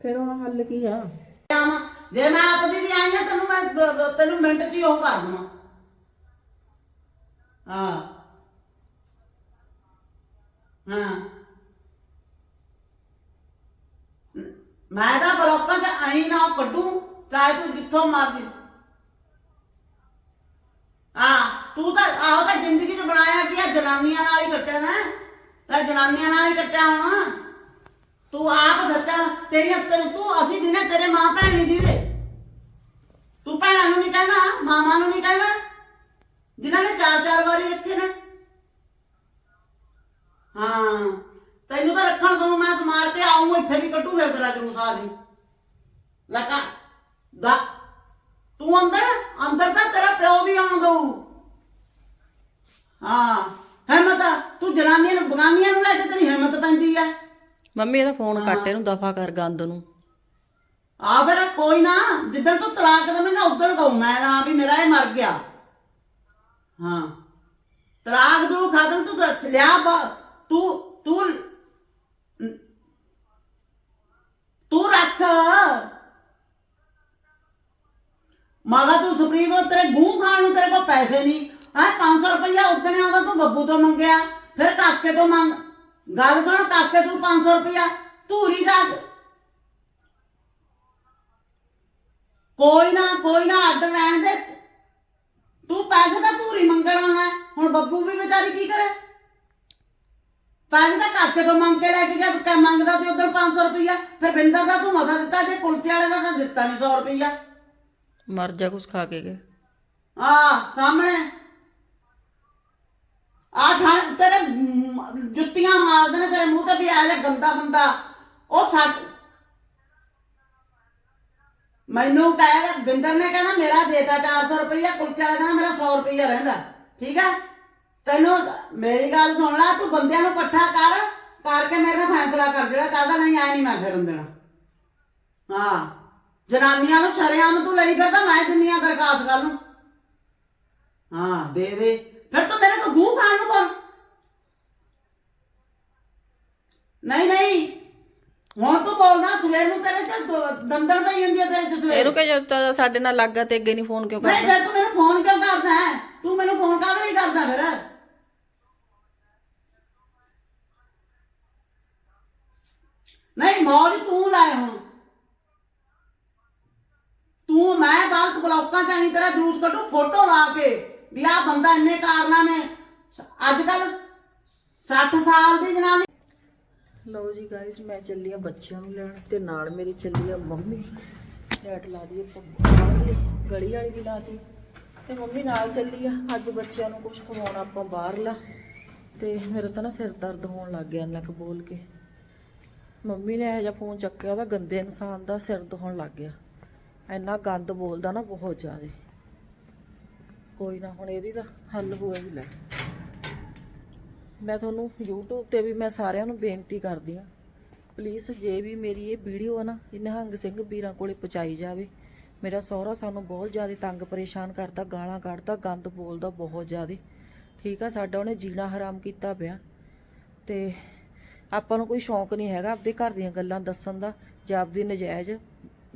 ਫਿਰ ਹੁਣ ਹੱਲ ਕੀ ਆ? ਜੇ ਮੈਂ ਆਪ ਦੀ ਦੀ ਆਈ ਆ ਤੈਨੂੰ ਮੈਂ ਬ- ਬ- ਤੈਨੂੰ ਮਿੰਟ 'ਚ ਹੀ ਉਹ ਕਰ ਦਵਾਂ। ਹਾਂ। ਹਾਂ। ਮੈਂ ਤਾਂ ਬਲੋਕਾਂ 'ਚ ਆਈ ਨਾ ਉਹ ਕੱਢੂ ਚਾਹੇ ਤੂੰ ਜਿੱਥੋਂ ਮਰਜ਼ੀ। ਹਾਂ ਤੂੰ ਤਾਂ ਆਹੋ ਤਾਂ ਜ਼ਿੰਦਗੀ 'ਚ ਬਣਾਇਆ ਕੀ ਆ ਜਨਾਨੀਆਂ ਨਾਲ ਹੀ ਕੱਟਿਆ ਨਾ। ਤਾਂ ਜਨਾਨੀਆਂ ਨਾਲ ਹੀ ਕੱਟਿਆ ਹੋਣਾ। ਤੂੰ ਆਪ ਸੱਚਾ ਤੇਰੀਆਂ ਤੇ- ਤੂੰ ਅਸੀਂ ਦਿਨੇ ਤੇਰੇ ਮਾਂ ਭੈਣ ਨਹੀਂ ਦੀਦੇ। ਤੂੰ ਭੈਣਾਂ ਨੂੰ ਨਹੀਂ ਕਹਿਣਾ ਮਾਮਾ ਨੂੰ ਨਹੀਂ ਕਹਿਣਾ ਜਿਨ੍ਹਾਂ ਨੇ ਚਾਰ ਚਾਰ ਵਾਰੀ ਰੱਖੇ ਨੇ। ਹਾਂ, ਤੈਨੂੰ ਤਾਂ ਰੱਖਣ ਦਊ ਮੈਂ ਮਾਰ ਕੇ ਆਉਂ ਇੱਥੇ ਵੀ ਕੱਢੂ ਫਿਰ ਤੇਰਾ ਜਲੂਸ ਆ ਜੀ ਲਕਾ ਦਾ। ਤੂੰ ਅੰਦਰ ਅੰਦਰ ਤਾਂ ਤੇਰਾ ਪਿਓ ਵੀ ਆਉਂ ਦਊ। ਹਾਂ। ਹਿੰਮਤ ਤੂੰ ਜਨਾਨੀਆਂ ਨੂੰ ਬਗਾਨੀਆਂ ਨੂੰ ਲੈ ਕੇ ਤੇਰੀ ਹਿੰਮਤ ਪੈਂਦੀ ਆ। ਮੰਮੀ ਇਹਦਾ ਫੋਨ ਕੱਟ ਇਹਨੂੰ ਦਫਾ ਕਰ ਗੰਦ ਨੂੰ। ਆ ਫਿਰ ਕੋਈ ਨਾ ਜਿੱਦਣ ਤੂੰ ਤਲਾਕ ਦੇਵੇਂਗਾ ਉਦੋਂ ਕਹੂੰ ਮੈਂ ਨਾ ਵੀ ਮੇਰਾ ਇਹ ਮਰ ਗਿਆ। ਹਾਂ। ਤਲਾਕ ਦੂ ਖਾਦਮ ਤੂੰ ਰੱਖ ਲਿਆ ਬ- ਤੂੰ ਤੂੰ ਤੂੰ ਰੱਖ। ਮਾਗਾ ਤੂੰ ਸੁਪਰੀਮ ਤੇਰੇ ਗੂੰ ਖਾਣ ਨੂੰ ਤੇਰੇ ਕੋਲ ਪੈਸੇ ਨਹੀਂ। ਹੈ 500 ਰੁਪਇਆ ਉਦਣੇ ਆਉਂਦਾ ਤੂੰ ਬੱਬੂ ਤੋਂ ਮੰਗਿਆ ਫਿਰ ਕਾਕੇ ਤੋਂ ਮੰਗ। ਗੱਲ ਸੁਣ ਕਾਕੇ ਤੂੰ 500 ਰੁਪਇਆ ਧੂਰੀ ਦਾ ਕੋਈ ਨਾ ਕੋਈ ਨਾ ਅੱਡ ਰਹਿਣ ਦੇ। ਤੂੰ ਪੈਸੇ ਤਾਂ ਪੂਰੀ ਮੰਗਣ ਆਉਣਾ ਹੈ। ਹੁਣ ਬੱਬੂ ਵੀ ਵਿਚਾਰੀ ਕੀ ਕਰੇ? ਪੈਸੇ ਤਾਂ ਕਾਕੇ ਤੋਂ ਮੰਗ ਕੇ ਲੈ ਕੇ ਗਿਆ ਤੇ ਮੰਗਦਾ ਤੇ ਉਧਰ 500 ਰੁਪਇਆ ਫਿਰ ਬਿੰਦਰ ਦਾ ਤੂੰ ਮਸਾ ਦਿੱਤਾ ਜੇ ਕੁਲਚੇ ਵਾਲੇ ਦਾ ਤਾਂ ਦਿੱਤਾ ਨਹੀਂ 100 ਰੁਪਇਆ ਮਰ ਜਾ ਕੁਛ ਖਾ ਕੇ ਗਏ। ਆ ਸਾਹਮਣੇ। ਆ ਠਾਂ ਤੇਰੇ ਮ- ਜੁੱਤੀਆਂ ਮਾਰਦੇ ਨੇ, ਤੇਰੇ ਮੂੰਹ ਤੇ ਵੀ ਆ ਗੰਦਾ ਬੰਦਾ। ਉਹ ਸੱਟ ਮੈਨੂੰ ਕਹੇ ਬਿੰਦਰ ਨੇ ਕਹਿੰਦਾ ਮੇਰਾ ਦੇਤਾ 400 ਰੁਪਇਆ ਕੁਲਚੇ ਵਾਲਾ ਕਹਿੰਦਾ ਮੇਰਾ 100 ਰੁਪਈਆ ਰਹਿੰਦਾ। ਠੀਕ ਆ? ਤੈਨੂੰ ਮੇਰੀ ਗੱਲ ਸੁਣ ਲੈ, ਤੂੰ ਬੰਦਿਆਂ ਨੂੰ ਇਕੱਠਾ ਕਰ, ਕਰਕੇ ਮੇਰੇ ਨਾਲ ਫੈਸਲਾ ਕਰ, ਜਿਹੜਾ ਕਹਦਾ ਨਹੀਂ ਆਇਆ ਨਹੀਂ ਮੈਂ ਫਿਰਨ ਦੇਣਾ। ਹਾਂ। ਜਨਾਨੀਆਂ ਨੂੰ ਸ਼ਰਿਆਮ ਤੂੰ ਲਈ ਫਿਰਦਾ, ਮੈਂ ਦਿੰਨੀ ਆ ਦਰਖਾਸਤ ਕੱਲ ਨੂੰ। ਹਾਂ, ਦੇ ਦੇ। ਫਿਰ ਤੂੰ ਮੇਰੇ ਕੋਲ ਗੂੰ ਖਾਣ ਨੂੰ ਬੋਲ ਨਹੀਂ ਨਹੀਂ। ਹੁਣ ਤੂੰ ਬੋਲਦਾ ਸਵੇਰ ਨੂੰ ਤੇਰੇ ਚ ਦ- ਦੰਦਲ ਪਈ ਜਾਂਦੀ ਆ ਤੇਰੇ ਚ ਸਵੇਰ। ਇਹਨੂੰ ਕਿ ਜਦ ਸਾਡੇ ਨਾਲ ਲੱਗਾ ਤੇ ਅੱਗੇ ਨਹੀਂ ਫੋਨ ਕਿਉਂ ਨਹੀਂ ਕਰਦਾ ਫਿਰ ਤੂੰ ਮੈਨੂੰ ਫੋਨ ਕਿਉਂ ਕਰਦਾ ਹੈ? ਤੂੰ ਮੈਨੂੰ ਫੋਨ ਕਾਹਦੇ ਲਈ ਕਰਦਾ ਫਿਰ? ਨਹੀਂ ਮੌਜ ਤੂੰ ਲਾਏ ਹੁਣ। ਤੂੰ ਮੈਂ ਬਾਲਕ ਬਲੌਕਾਂ ਚ ਆਈ ਤੇਰਾ ਜੂਸ ਕੱਢੂ ਫੋਟੋ ਲਾ ਕੇ। ਵੀ ਆਹ ਬੰਦਾ ਇੰਨੇ ਕਾਰਨਾਮੇ ਅੱਜ ਕੱਲ 60 ਸਾਲ ਦੀ ਜਨਾਨੀ। ਲਓ ਜੀ ਗਾਇਜ਼ ਮੈਂ ਚੱਲੀ ਆ ਬੱਚਿਆਂ ਨੂੰ ਲੈਣ ਤੇ ਨਾਲ ਮੇਰੀ ਚੱਲੀ ਆ ਮੰਮੀ। ਲੈਟ ਲਾ ਦੀ ਗਲੀ ਵਾਲੀ ਵੀ ਲਾਤੀ ਤੇ ਮੰਮੀ ਨਾਲ ਚੱਲੀ ਆ। ਅੱਜ ਬੱਚਿਆਂ ਨੂੰ ਕੁਝ ਖਵਾਉਣਾ ਆਪਾਂ ਬਾਹਰ ਲਾ ਤੇ ਮੇਰਾ ਤਾਂ ਨਾ ਸਿਰ ਦਰਦ ਹੋਣ ਲੱਗ ਗਿਆ ਇੰਨਾ ਕੁ ਬੋਲ ਕੇ। ਮੰਮੀ ਨੇ ਇਹ ਜਿਹਾ ਫੋਨ ਚੱਕਿਆ, ਉਹਦਾ ਗੰਦੇ ਇਨਸਾਨ ਦਾ ਸਿਰ ਦੁਖਣ ਲੱਗ ਗਿਆ। ਇੰਨਾ ਗੰਦ ਬੋਲਦਾ ਨਾ ਬਹੁਤ ਜ਼ਿਆਦਾ। ਕੋਈ ਨਾ, ਹੁਣ ਇਹਦੀ ਤਾਂ ਹੱਲ ਹੋਇਆ ਲੈ। ਮੈਂ ਤੁਹਾਨੂੰ YouTube ਤੇ ਵੀ ਮੈਂ ਸਾਰਿਆਂ ਨੂੰ ਬੇਨਤੀ ਕਰਦੀ ਹਾਂ ਪਲੀਜ਼ ਜੇ ਵੀ ਮੇਰੀ ਇਹ ਵੀਡੀਓ ਆ ਨਾ, ਇਹ ਨਿਹੰਗ ਸਿੰਘ ਵੀਰਾਂ ਕੋਲੇ ਪਹੁੰਚਾਈ ਜਾਵੇ। ਮੇਰਾ ਸਹੁਰਾ ਸਾਨੂੰ ਬਹੁਤ ਜ਼ਿਆਦਾ ਤੰਗ ਪਰੇਸ਼ਾਨ ਕਰਦਾ, ਗਾਲਾਂ ਕੱਢਦਾ, ਗੰਦ ਬੋਲਦਾ ਬਹੁਤ ਜ਼ਿਆਦਾ। ਠੀਕ ਆ, ਸਾਡਾ ਉਹਨੇ ਜੀਣਾ ਹਰਾਮ ਕੀਤਾ ਪਿਆ। ਤੇ ਆਪਾਂ ਨੂੰ ਕੋਈ ਸ਼ੌਂਕ ਨਹੀਂ ਹੈਗਾ ਆਪਦੇ ਘਰ ਦੀਆਂ ਗੱਲਾਂ ਦੱਸਣ ਦਾ, ਜਾਂ ਆਪਦੀ ਨਜਾਇਜ਼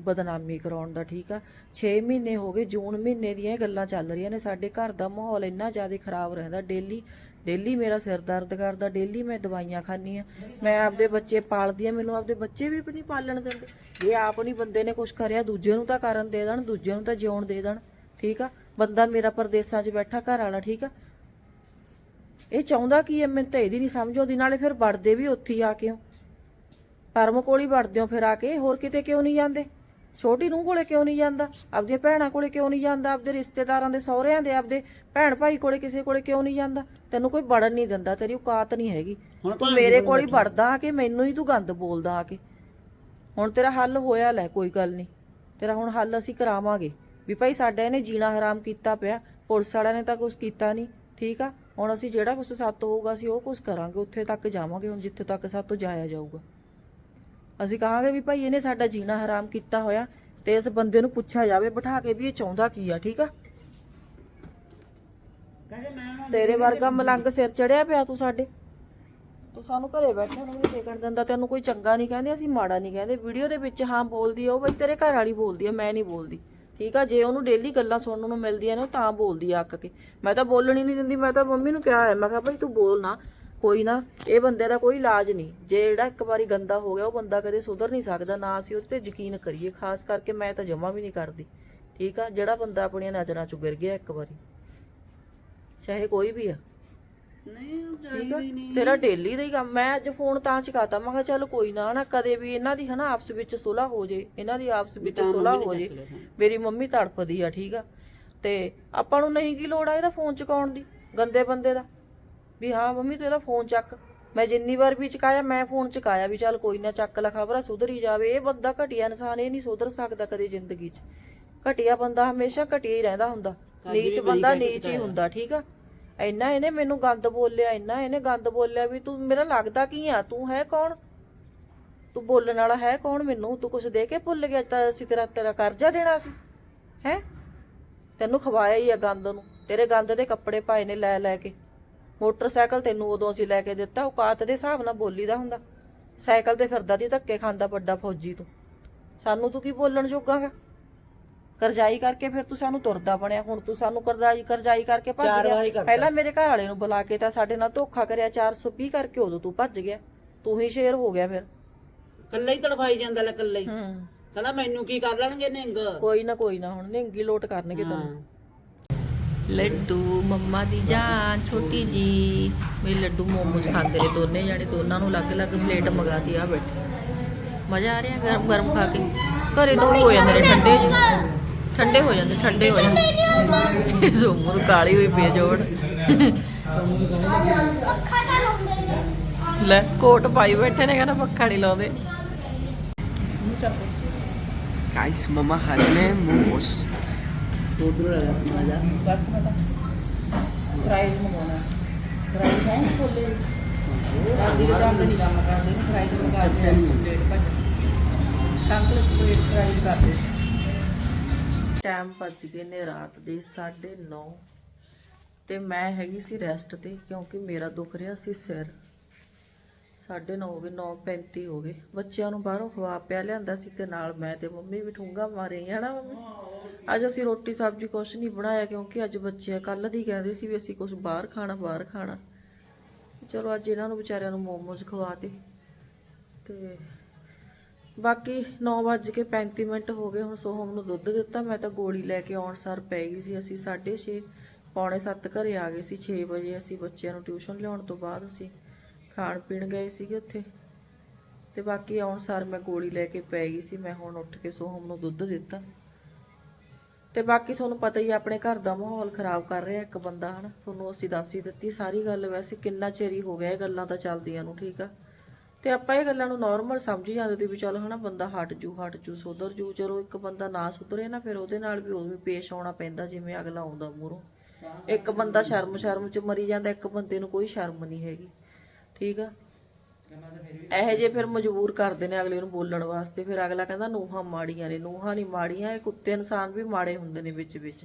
ਬਦਨਾਮੀ ਕਰਾਉਣ ਦਾ, ਠੀਕ ਆ? 6 ਮਹੀਨੇ ਹੋ ਗਏ, ਜੂਨ ਮਹੀਨੇ ਦੀਆਂ ਇਹ ਗੱਲਾਂ ਚੱਲ ਰਹੀਆਂ ਨੇ, ਸਾਡੇ ਘਰ ਦਾ ਮਾਹੌਲ ਇੰਨਾ ਜ਼ਿਆਦਾ ਖਰਾਬ ਰਹਿੰਦਾ, ਡੇਲੀ ਡੇਲੀ ਮੇਰਾ ਸਿਰ ਦਰਦ ਕਰਦਾ, ਡੇਲੀ ਮੈਂ ਦਵਾਈਆਂ ਖਾਂਦੀ ਆ ਮੈਂ ਆਪਦੇ ਬੱਚੇ ਪਾਲਦੀ ਆ ਮੈਨੂੰ ਆਪਦੇ ਬੱਚੇ ਵੀ ਨਹੀਂ ਪਾਲਣ ਦਿੰਦੇ, ਜੇ ਆਪ ਨਹੀਂ ਬੰਦੇ ਨੇ ਕੁਝ ਕਰਿਆ, ਦੂਜੇ ਨੂੰ ਤਾਂ ਕਰਨ ਦੇ ਦੇਣ, ਦੂਜੇ ਨੂੰ ਤਾਂ ਜਿਉਣ ਦੇ ਦੇਣ, ਠੀਕ ਆ? ਬੰਦਾ ਮੇਰਾ ਪਰਦੇਸਾਂ 'ਚ ਬੈਠਾ, ਘਰ ਵਾਲਾ, ਠੀਕ ਆ? ਇਹ ਚਾਹੁੰਦਾ ਕੀ ਹੈ, ਮੈਨੂੰ ਤਾਂ ਇਹਦੀ ਨਹੀਂ ਸਮਝ ਆਉਂਦੀ, ਨਾਲੇ ਫਿਰ ਵੜਦੇ ਵੀ ਉੱਥੇ ਹੀ ਆ ਕੇ ਹੋ ਪਰਮ ਕੋਲ ਹੀ ਵੜਦੇ ਹੋ, ਫਿਰ ਆ ਕੇ ਹੋਰ ਕਿਤੇ ਕਿਉਂ ਨਹੀਂ ਜਾਂਦੇ? ਛੋਟੀ ਨੂੰ ਕੋਲੇ ਕਿਉਂ ਨਹੀਂ ਜਾਂਦਾ? ਆਪਦੀਆਂ ਭੈਣਾਂ ਕੋਲੇ ਕਿਉਂ ਨਹੀਂ ਜਾਂਦਾ? ਆਪਦੇ ਰਿਸ਼ਤੇਦਾਰਾਂ ਦੇ ਸਹੁਰਿਆਂ ਦੇ ਆਪਦੇ ਭੈਣ ਭਾਈ ਕੋਲੇ ਕਿਸੇ ਕੋਲੇ ਕਿਉਂ ਨਹੀਂ ਜਾਂਦਾ? ਤੈਨੂੰ ਕੋਈ ਵੜਨ ਨਹੀਂ ਦਿੰਦਾ ਤੇਰੀ ਔਕਾਤ ਨਹੀਂ ਹੈਗੀ। ਤੂੰ ਮੇਰੇ ਕੋਲ ਹੀ ਵੜਦਾ ਆ ਕੇ ਮੈਨੂੰ ਹੀ ਤੂੰ ਗੰਦ ਬੋਲਦਾ ਆ ਕੇ। ਹੁਣ ਤੇਰਾ ਹੱਲ ਹੋਇਆ ਲੈ ਕੋਈ ਗੱਲ ਨਹੀਂ। ਤੇਰਾ ਹੁਣ ਹੱਲ ਅਸੀਂ ਕਰਾਵਾਂਗੇ। ਵੀ ਭਾਈ ਸਾਡਾ ਇਹਨੇ ਜੀਣਾ ਹਰਾਮ ਕੀਤਾ ਪਿਆ। ਪੁਲਿਸ ਵਾਲਿਆਂ ਨੇ ਤਾਂ ਕੁਝ ਕੀਤਾ ਨਹੀਂ ਠੀਕ ਆ? ਹੁਣ ਅਸੀਂ ਜਿਹੜਾ ਕੁਝ ਸਾਤੋਂ ਹੋਊਗਾ ਅਸੀਂ ਉਹ ਕੁਝ ਕਰਾਂਗੇ। ਉੱਥੇ ਤੱਕ ਜਾਵਾਂਗੇ ਹੁਣ ਜਿੱਥੇ ਤੱਕ ਸਾਤੋਂ ਜਾਇਆ ਜਾਊਗਾ। ਅਸੀਂ ਕਹਾਂਗੇ ਵੀ ਭਾਈ ਇਹਨੇ ਸਾਡਾ ਜੀਣਾ ਹਰਾਮ ਕੀਤਾ ਹੋਇਆ ਤੇ ਇਸ ਬੰਦੇ ਨੂੰ ਪੁੱਛਿਆ ਜਾਵੇ ਬਿਠਾ ਕੇ ਵੀ ਇਹ ਚਾਹੁੰਦਾ ਕੀ ਆ ਠੀਕ ਆ? ਤੇਰੇ ਵਰਗਾ ਮਲੰਗ ਸਿਰ ਚੜਿਆ ਪਿਆ ਤੂੰ ਸਾਡੇ? ਤੂੰ ਸਾਨੂੰ ਘਰੇ ਬੈਠੇ ਨੂੰ ਵੀ ਟਿਕਣ ਦਿੰਦਾ ਤੈਨੂੰ ਕੋਈ ਚੰਗਾ ਨਹੀਂ ਕਹਿੰਦੇ ਅਸੀਂ ਮਾੜਾ ਨਹੀਂ ਕਹਿੰਦੇ। ਵੀਡੀਓ ਦੇ ਵਿੱਚ ਹਾਂ ਬੋਲਦੀ ਆ ਉਹ ਬਈ ਤੇਰੇ ਘਰ ਵਾਲੀ ਬੋਲਦੀ ਆ ਮੈਂ ਨਹੀਂ ਬੋਲਦੀ। ਠੀਕ ਆ ਜੇ ਉਹਨੂੰ ਡੇਲੀ ਗੱਲਾਂ ਸੁਣਨ ਨੂੰ ਮਿਲਦੀਆਂ ਨੇ ਉਹ ਤਾਂ ਬੋਲਦੀ ਆ ਅੱਕ ਕੇ। ਮੈਂ ਤਾਂ ਬੋਲਣ ਹੀ ਨਹੀਂ ਦਿੰਦੀ ਮੈਂ ਤਾਂ ਮੰਮੀ ਨੂੰ ਕਿਹਾ ਹੈ ਮੈਂ ਕਿਹਾ ਭਾਈ ਤੂੰ ਬੋਲ ਨਾ। ਕੋਈ ਨਾ ਇਹ ਬੰਦੇ ਦਾ ਕੋਈ ਇਲਾਜ ਨਹੀਂ। ਜੇ ਜਿਹੜਾ ਇੱਕ ਵਾਰੀ ਗੰਦਾ ਹੋ ਗਿਆ ਉਹ ਬੰਦਾ ਕਦੇ ਸੁਧਰ ਨਹੀਂ ਸਕਦਾ ਨਾ ਅਸੀਂ ਉਹਦੇ ਤੇ ਯਕੀਨ ਕਰੀਏ। ਖਾਸ ਕਰਕੇ ਮੈਂ ਤਾਂ ਜਮਾ ਵੀ ਨਹੀਂ ਕਰਦੀ। ਠੀਕ ਆ? ਜਿਹੜਾ ਬੰਦਾ ਆਪਣੀਆਂ ਨਜ਼ਰਾਂ ਚੋਂ ਗਿਰ ਗਿਆ ਇੱਕ ਵਾਰੀ। ਚਾਹੇ ਕੋਈ ਵੀ ਆ। ਨਹੀਂ ਤੇਰਾ ਡੇਲੀ ਦਾ ਹੀ ਕੰਮ। ਮੈਂ ਅੱਜ ਫੋਨ ਤਾਂ ਚਕਾਤਾ। ਮੈਂ ਕਿਹਾ ਚੱਲ ਕੋਈ ਨਾ ਨਾ ਕਦੇ ਵੀ ਇਹਨਾਂ ਦੀ ਹਨਾ ਆਪਸ ਵਿੱਚ ਸੁਲ੍ਹਾ ਹੋ ਜੇ ਇਹਨਾਂ ਦੀ ਆਪਸ ਵਿੱਚ ਸੁਲ੍ਹਾ ਹੋ ਜੇ। ਮੇਰੀ ਮੰਮੀ ਤੜਫਦੀ ਆ ਠੀਕ ਆ? ਤੇ ਆਪਾਂ ਨੂੰ ਨਹੀਂ ਕੀ ਲੋੜ ਆ ਇਹਦਾ ਫੋਨ ਚਕਾਉਣ ਦੀ ਗੰਦੇ ਬੰਦੇ ਦਾ? ਵੀ ਹਾਂ ਮੰਮੀ ਤੂੰ ਇਹਦਾ ਫੋਨ ਚੱਕ। ਮੈਂ ਜਿੰਨੀ ਵਾਰ ਵੀ ਚਕਾਇਆ ਮੈਂ ਫੋਨ ਚਕਾਇਆ ਵੀ ਚੱਲ ਕੋਈ ਨਾ ਚੱਕ ਲੈ ਖਬਰ ਸੁਧਰੀ ਜਾਵੇ। ਇਹ ਬੰਦਾ ਘਟੀਆ ਇਨਸਾਨ ਇਹ ਨਹੀਂ ਸੁਧਰ ਸਕਦਾ ਕਦੇ ਜ਼ਿੰਦਗੀ 'ਚ। ਘਟੀਆ ਬੰਦਾ ਹਮੇਸ਼ਾ ਘਟੀਆ ਹੀ ਰਹਿੰਦਾ ਹੁੰਦਾ। ਨੀਚ ਬੰਦਾ ਨੀਚ ਹੀ ਹੁੰਦਾ ਠੀਕ ਆ? ਇੰਨਾ ਇਹਨੇ ਮੈਨੂੰ ਗੰਦ ਬੋਲਿਆ ਇੰਨਾ ਇਹਨੇ ਗੰਦ ਬੋਲਿਆ ਵੀ ਤੂੰ ਮੇਰਾ ਲੱਗਦਾ ਕੀ ਆ? ਤੂੰ ਹੈ ਕੌਣ? ਤੂੰ ਬੋਲਣ ਵਾਲਾ ਹੈ ਕੌਣ ਮੈਨੂੰ? ਤੂੰ ਕੁਝ ਦੇ ਕੇ ਭੁੱਲ ਗਿਆ ਤਾਂ ਅਸੀਂ ਤੇਰਾ ਤੇਰਾ ਕਰਜ਼ਾ ਦੇਣਾ ਸੀ ਹੈ? ਤੈਨੂੰ ਖਵਾਇਆ ਹੀ ਆ ਗੰਦ ਨੂੰ। ਤੇਰੇ ਗੰਦ ਦੇ ਕੱਪੜੇ ਪਾਏ ਨੇ ਲੈ ਲੈ ਕੇ। ਮੋਟਰਸਾਈਕਲ ਤੈਨੂੰ ਉਦੋਂ ਅਸੀਂ ਲੈ ਕੇ ਦਿੱਤਾ ਔਕਾਤ ਦੇ ਹਿਸਾਬ ਨਾਲ ਬੋਲੀਦਾ ਹੁੰਦਾ। ਸਾਈਕਲ ਤੇ ਫਿਰਦਾ ਦੀ ਧੱਕੇ ਖਾਂਦਾ ਵੱਡਾ ਫੌਜੀ ਤੂੰ। ਸਾਨੂੰ ਤੂੰ ਕੀ ਬੋਲਣ ਜੋਗਾਗਾ ਕਰਜ਼ਾਈ ਕਰਕੇ ਫਿਰ ਤੂੰ ਸਾਨੂੰ ਤੁਰਦਾ ਬਣਿਆ ਹੁਣ ਤੂੰ ਸਾਨੂੰ ਕਰਜ਼ਾਈ ਕਰਜ਼ਾਈ ਕਰਕੇ ਭੱਜ ਗਿਆ। ਪਹਿਲਾਂ ਮੇਰੇ ਘਰ ਵਾਲੇ ਨੂੰ ਬੁਲਾ ਕੇ ਤਾਂ ਸਾਡੇ ਨਾਲ ਧੋਖਾ ਕਰਿਆ 420 ਕਰਕੇ ਉਦੋਂ ਤੂੰ ਭੱਜ ਗਿਆ। ਤੂੰ ਹੀ ਸ਼ੇਰ ਹੋ ਗਿਆ ਫਿਰ। ਕੱਲਾ ਹੀ ਤੜਫਾਈ ਜਾਂਦਾ ਲੈ ਕੱਲਾ ਹੀ। ਕਹਿੰਦਾ ਮੈਨੂੰ ਕੀ ਕਰ ਲੈਣਗੇ ਨਿੰਗ? ਕੋਈ ਨਾ ਕੋਈ ਨਾ ਹੁਣ ਨਿੰਗੀ ਲੋਟ ਕਰਨਗੇ ਤੈਨੂੰ। ਲੱਡੂ ਮੰਮਾ ਦੀ ਜਾਨ ਛੋਟੀ ਜੀ। ਮੇਰੇ ਲੱਡੂ ਮੋਮੋਸ ਖਾਂਦੇ ਨੇ ਦੋਨੇ ਜਾਣੇ ਦੋਨਾਂ ਨੂੰ ਅਲੱਗ-ਅਲੱਗ ਪਲੇਟ ਮੰਗਾਤੀ ਆ ਬੈਠੇ। ਮਜ਼ਾ ਆ ਰਿਹਾ ਗਰਮ ਗਰਮ ਖਾ ਕੇ। ਘਰੇ ਤਾਂ ਹੋ ਜਾਂਦੇ ਨੇ ਠੰਡੇ ਜਿਹੇ। ਠੰਡੇ ਹੋ ਜਾਂਦੇ ਠੰਡੇ ਹੋ ਜਾਂਦੇ। ਜ਼ੋਮੂ ਨੂੰ ਕਾਲੀ ਹੋਈ ਪਈ ਜੋੜ। ਲੈ ਕੋਟ ਪਾਈ ਬੈਠੇ ਨੇ ਕਹਿੰਦਾ ਪੱਖਾ ਨਹੀਂ ਲਾਉਂਦੇ। mama had ne momos. ਉਧਰ ਆ ਜਾ ਬਸ ਮੈਂ ਤਾਂ ਫਰਾਈਜ਼ ਮੰਗਾਉਣਾ ਫਰਾਈਜ਼ ਹੈ ਕੋਲੇ ਦਾਦੀ ਦੇ ਨਹੀਂ ਕੰਮ ਕਰਦੇ ਨੇ ਫਰਾਈਜ਼ ਮੰਗਾ ਦੇ ਪਲੇਟ ਭੱਜ ਕੰਕਲ ਪਲੇਟ ਫਰਾਈਜ਼ ਕਰ ਦੇ ਟਾਈਮ ਵੱਜ ਗਏ ਨੇ ਰਾਤ ਦੇ 9:30 ਤੇ ਮੈਂ ਹੈਗੀ ਸੀ ਰੈਸਟ ਤੇ ਕਿਉਂਕਿ ਮੇਰਾ ਦੁਖ ਰਿਹਾ ਸੀ ਸਿਰ। 9:30 ਹੋ ਗਏ 9:35 ਹੋ ਗਏ। ਬੱਚਿਆਂ ਨੂੰ ਬਾਹਰੋਂ ਖਵਾ ਪਿਆ ਲਿਆਂਦਾ ਸੀ ਤੇ ਨਾਲ ਮੈਂ ਤੇ ਮੰਮੀ ਵੀ ਠੂੰਗਾ ਮਾਰੇ ਹੈ ਨਾ ਮੰਮੀ। ਅੱਜ ਅਸੀਂ ਰੋਟੀ ਸਬਜ਼ੀ ਕੁਛ ਨਹੀਂ ਬਣਾਇਆ ਕਿਉਂਕਿ ਅੱਜ ਬੱਚੇ ਕੱਲ ਦੀ ਕਹਿੰਦੇ ਸੀ ਵੀ ਅਸੀਂ ਕੁਝ ਬਾਹਰ ਖਾਣਾ ਬਾਹਰ ਖਾਣਾ। ਚਲੋ ਅੱਜ ਇਹਨਾਂ ਨੂੰ ਵਿਚਾਰਿਆਂ ਨੂੰ ਮੋਮੋਜ਼ ਖਵਾਤੇ। ਤੇ ਬਾਕੀ 9:35 ਮਿੰਟ ਹੋ ਗਏ, ਹੁਣ ਸੋਹਮ ਨੂੰ ਦੁੱਧ ਦਿੱਤਾ। ਮੈਂ ਤਾਂ ਗੋਲੀ ਲੈ ਕੇ ਆਉਣ ਸਾਰ ਪੈ ਗਈ ਸੀ। ਅਸੀਂ 6:30 ਪੌਣੇ 7 ਘਰੇ ਆ ਗਏ ਸੀ। 6 ਵਜੇ ਅਸੀਂ ਬੱਚਿਆਂ ਨੂੰ ਟਿਊਸ਼ਨ ਲਿਆਉਣ ਤੋਂ ਬਾਅਦ ਅਸੀਂ ਖਾਣ ਪੀਣ ਗਏ ਸੀਗੇ ਉੱਥੇ। ਤੇ ਬਾਕੀ ਆਉਣ ਸਾਰ ਮੈਂ ਗੋਲੀ ਲੈ ਕੇ ਪੈ ਗਈ ਸੀ। ਮੈਂ ਹੁਣ ਉੱਠ ਕੇ ਸੋਹਮ ਨੂੰ ਦੁੱਧ ਦਿੱਤਾ। ਤੇ ਬਾਕੀ ਤੁਹਾਨੂੰ ਪਤਾ ਹੀ ਆ, ਆਪਣੇ ਘਰ ਦਾ ਮਾਹੌਲ ਖਰਾਬ ਕਰ ਰਿਹਾ ਇੱਕ ਬੰਦਾ ਹਨ? ਤੁਹਾਨੂੰ ਅਸੀਂ ਦੱਸ ਹੀ ਦਿੱਤੀ ਸਾਰੀ ਗੱਲ ਵੈਸੇ ਕਿੰਨਾ ਚਿਰ ਹੀ ਹੋ ਗਿਆ ਇਹ ਗੱਲਾਂ ਤਾਂ ਚੱਲਦੀਆਂ ਨੂੰ ਠੀਕ ਆ? ਤੇ ਆਪਾਂ ਇਹ ਗੱਲਾਂ ਨੂੰ ਨਾਰਮਲ ਸਮਝੀ ਜਾਂਦੇ ਤੇ ਵੀ ਚਲੋ ਹਨਾ ਬੰਦਾ ਹਟ ਜੂ ਹਟ ਜੂ ਸੁਧਰ ਜੂ ਚਲੋ ਇੱਕ ਬੰਦਾ ਨਾ ਸੁਧਰੇ ਨਾ ਫਿਰ ਉਹਦੇ ਨਾਲ ਵੀ ਉਵੇਂ ਪੇਸ਼ ਆਉਣਾ ਪੈਂਦਾ ਜਿਵੇਂ ਅਗਲਾ ਆਉਂਦਾ ਮੂਹਰੋਂ। ਇੱਕ ਬੰਦਾ ਸ਼ਰਮ ਸ਼ਰਮ ਚ ਮਰੀ ਜਾਂਦਾ ਇੱਕ ਬੰਦੇ ਨੂੰ ਕੋਈ ਸ਼ਰਮ ਨਹੀਂ ਹੈਗੀ ਠੀਕ ਆ? ਇਹੋ ਜੇ ਫਿਰ ਮਜਬੂਰ ਕਰਦੇ ਨੇ ਅਗਲੇ ਨੂੰ ਬੋਲਣ ਵਾਸਤੇ। ਫਿਰ ਅਗਲਾ ਕਹਿੰਦਾ, ਨੂਹਾਂ ਮਾੜੀਆਂ ਨੇ, ਨੂਹਾਂ ਨਹੀਂ ਮਾੜੀਆਂ, ਇਹ ਕੁੱਤੇ ਇਨਸਾਨ ਵੀ ਮਾੜੇ ਹੁੰਦੇ ਨੇ ਵਿੱਚ ਵਿੱਚ।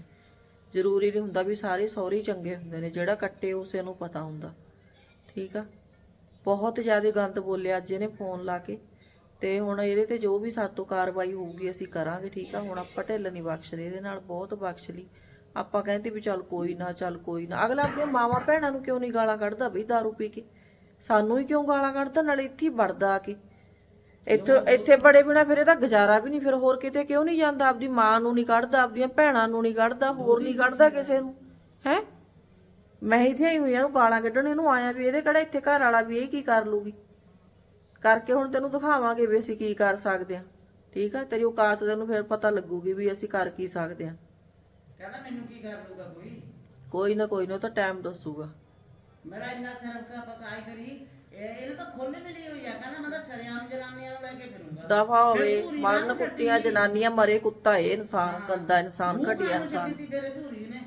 ਜ਼ਰੂਰੀ ਨਹੀਂ ਹੁੰਦਾ ਵੀ ਸਾਰੇ ਸਹੁਰੇ ਚੰਗੇ ਹੁੰਦੇ ਨੇ, ਜਿਹੜਾ ਕੱਟੇ ਉਸੇ ਨੂੰ ਪਤਾ ਹੁੰਦਾ। ਠੀਕ ਆ? ਬਹੁਤ ਜ਼ਿਆਦਾ ਗੰਦ ਬੋਲਿਆ ਅੱਜ ਇਹਨੇ ਫੋਨ ਲਾ ਕੇ। ਤੇ ਹੁਣ ਇਹਦੇ ਤੇ ਜੋ ਵੀ ਸਾਤੋਂ ਕਾਰਵਾਈ ਹੋਊਗੀ ਅਸੀਂ ਕਰਾਂਗੇ, ਠੀਕ ਆ? ਹੁਣ ਆਪਾਂ ਢਿੱਲ ਨਹੀਂ ਬਖਸ਼ਦੇ, ਇਹਦੇ ਨਾਲ ਬਹੁਤ ਬਖਸ਼ ਲਈ। ਆਪਾਂ ਕਹਿੰਦੇ ਵੀ ਚੱਲ ਕੋਈ ਨਾ, ਚੱਲ ਕੋਈ ਨਾ। ਅਗਲਾ ਆਪਣੇ ਮਾਵਾ ਭੈਣਾਂ ਨੂੰ ਕਿਉਂ ਨਹੀਂ ਗਾਲਾਂ ਕੱਢਦਾ ਬਈ दारू ਪੀ ਕੇ? ਸਾਨੂੰ ਹੀ ਕਿਉਂ ਗਾਲਾਂ ਕੱਢਦਾ? ਨਾਲੇ ਇੱਥੇ ਹੀ ਵੜਦਾ ਆ ਕੇ। ਇੱਥੇ ਇੱਥੇ ਬੜੇ ਬਿਨਾ ਫਿਰ ਇਹਦਾ ਗੁਜ਼ਾਰਾ ਵੀ ਨਹੀਂ ਫਿਰ ਹੋਰ ਕਿਤੇ ਕਿਉਂ ਨਹੀਂ ਜਾਂਦਾ? ਆਪਦੀ ਮਾਂ ਨੂੰ ਨਹੀਂ ਕੱਢਦਾ ਆਪਦੀਆਂ ਭੈਣਾਂ ਨੂੰ ਨਹੀਂ ਕੱਢਦਾ ਹੋਰ ਨਹੀਂ ਕੱਢਦਾ ਕਿਸੇ ਨੂੰ। ਹੈ? ਮੈਂ ਇੱਥੇ ਆਈ ਹੋਈ ਆ ਨੂੰ ਗਾਲਾਂ ਕੱਢਣ ਇਹਨੂੰ ਆਇਆ ਵੀ ਇਹਦੇ ਕਿਹੜਾ ਇੱਥੇ ਘਰ ਵਾਲਾ ਵੀ ਇਹ ਕੀ ਕਰ ਲੂਗੀ? ਕਰਕੇ ਹੁਣ ਤੈਨੂੰ ਦਿਖਾਵਾਂਗੇ ਵੀ ਅਸੀਂ ਕੀ ਕਰ ਸਕਦੇ ਆ। ਠੀਕ ਆ? ਤੇਰੀ ਔਕਾਤ ਤੈਨੂੰ ਫਿਰ ਪਤਾ ਲੱਗੂਗੀ ਵੀ ਅਸੀਂ ਕਰ ਕੀ ਸਕਦੇ ਆ। ਕਹਿੰਦਾ ਮੈਨੂੰ ਕੀ ਕਰ ਲੂਗਾ ਕੋਈ? ਕੋਈ ਨਾ ਕੋਈ ਨਾ ਉਹ ਤਾਂ ਟਾਈਮ ਦੱਸੂਗਾ। ਮੇਰਾ ਇੰਨਾ ਸਿਰ ਕਾ ਪਕਾਈ ਕਰੀ ਇਹ ਇਹਨੇ ਤਾਂ ਖੋਲੇ ਮਿਲੀ ਹੋਈ ਆ ਕਹਿੰਦਾ ਮੈਂ ਤਾਂ ਸ਼ਰਿਆਮ ਜਨਾਨੀਆਂ ਨੂੰ ਲੈ ਕੇ ਫਿਰੂੰਗਾ। ਦਫਾ ਹੋਵੇ ਮਰਨ ਕੁੱਤੀਆਂ ਜਨਾਨੀਆਂ ਮਰੇ ਕੁੱਤਾ ਇਹ ਇਨਸਾਨ ਗੰਦਾ ਇਨਸਾਨ ਘਟੀਆ ਇਨਸਾਨ। ਕੀਤੀ ਤੇਰੇ ਧੂਰੀ ਨੇ।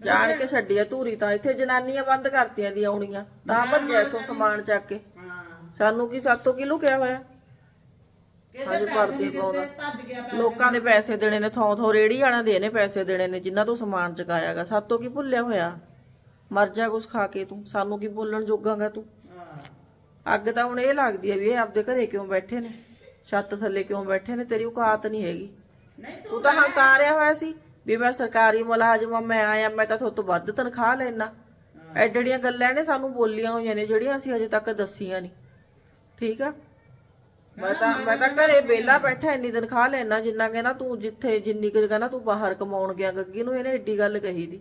ਜਾਣ ਕੇ ਛੱਡੀ ਆ ਧੂਰੀ ਤਾਂ ਇੱਥੇ ਜਨਾਨੀਆਂ ਬੰਦ ਕਰਤੀਆਂ ਦੀ ਆਉਣੀਆਂ ਤਾਂ ਭੱਜਿਆ ਇੱਥੋਂ ਸਮਾਨ ਚੱਕ ਕੇ। ਸਾਨੂੰ ਕੀ ਸਾਤੋਂ ਕੀ ਲੁਕਿਆ ਹੋਇਆ? ਪੈਸੇ ਭਰਤੀ ਪਾਉਂਦਾ ਲੋਕਾਂ ਦੇ ਪੈਸੇ ਦੇਣੇ ਨੇ ਥੋਂ ਥੋਂ ਰੇੜੀ ਵਾਲਿਆਂ ਦੇ ਨੇ ਪੈਸੇ ਦੇਣੇ ਨੇ ਜਿਨ੍ਹਾਂ ਤੋਂ ਸਮਾਨ ਚਕਾਇਆਗਾ। ਸਾਤੋਂ ਕੀ ਭੁੱਲਿਆ ਹੋਇਆ? ਮਰ ਜਾ ਕੁਛ ਖਾ ਕੇ ਤੂੰ ਸਾਨੂੰ ਕੀ ਬੋਲਣ ਜੋਗਾਗਾ ਤੂੰ? ਹਾਂ ਅੱਗ ਤਾਂ ਹੁਣ ਇਹ ਲੱਗਦੀ ਆ ਵੀ ਇਹ ਆਪਦੇ ਘਰੇ ਕਿਉਂ ਬੈਠੇ ਨੇ? ਛੱਤ ਥੱਲੇ ਕਿਉਂ ਬੈਠੇ ਨੇ? ਤੇਰੀ ਔਕਾਤ ਨਹੀਂ ਹੈਗੀ। ਤੂੰ ਤੂੰ ਹੰਕਾਰਿਆ ਹੋਇਆ ਸੀ ਵੀ ਮੈਂ ਸਰਕਾਰੀ ਮੁਲਾਜ਼ਮ ਆ ਮੈਂ ਆਇਆ ਮੈਂ ਤਾਂ ਤੁਹਾਡੇ ਤੋਂ ਵੱਧ ਤਨਖਾਹ ਲੈਣਾ ਐਡੜੀਆਂ ਗੱਲਾਂ ਨੇ ਸਾਨੂੰ ਬੋਲੀਆਂ ਹੋਈਆਂ ਨੇ ਜਿਹੜੀਆਂ ਅਸੀਂ ਅਜੇ ਤੱਕ ਦੱਸੀਆਂ ਨਹੀਂ। ਠੀਕ ਆ? ਮੈਂ ਤਾਂ ਮੈਂ ਤਾਂ ਘਰੇ ਵਿਹਲਾ ਬੈਠਾ ਇੰਨੀ ਤਨਖਾਹ ਲੈਣਾ ਜਿੰਨਾ ਕਹਿੰਦਾ ਤੂੰ ਜਿੱਥੇ ਜਿੰਨੀ ਕੁ ਕਹਿੰਦਾ ਤੂੰ ਬਾਹਰ ਕਮਾਉਣ ਗਿਆ ਗੱਗੀ ਨੂੰ ਇਹਨੇ ਏਡੀ ਗੱਲ ਕਹੀ ਦੀ।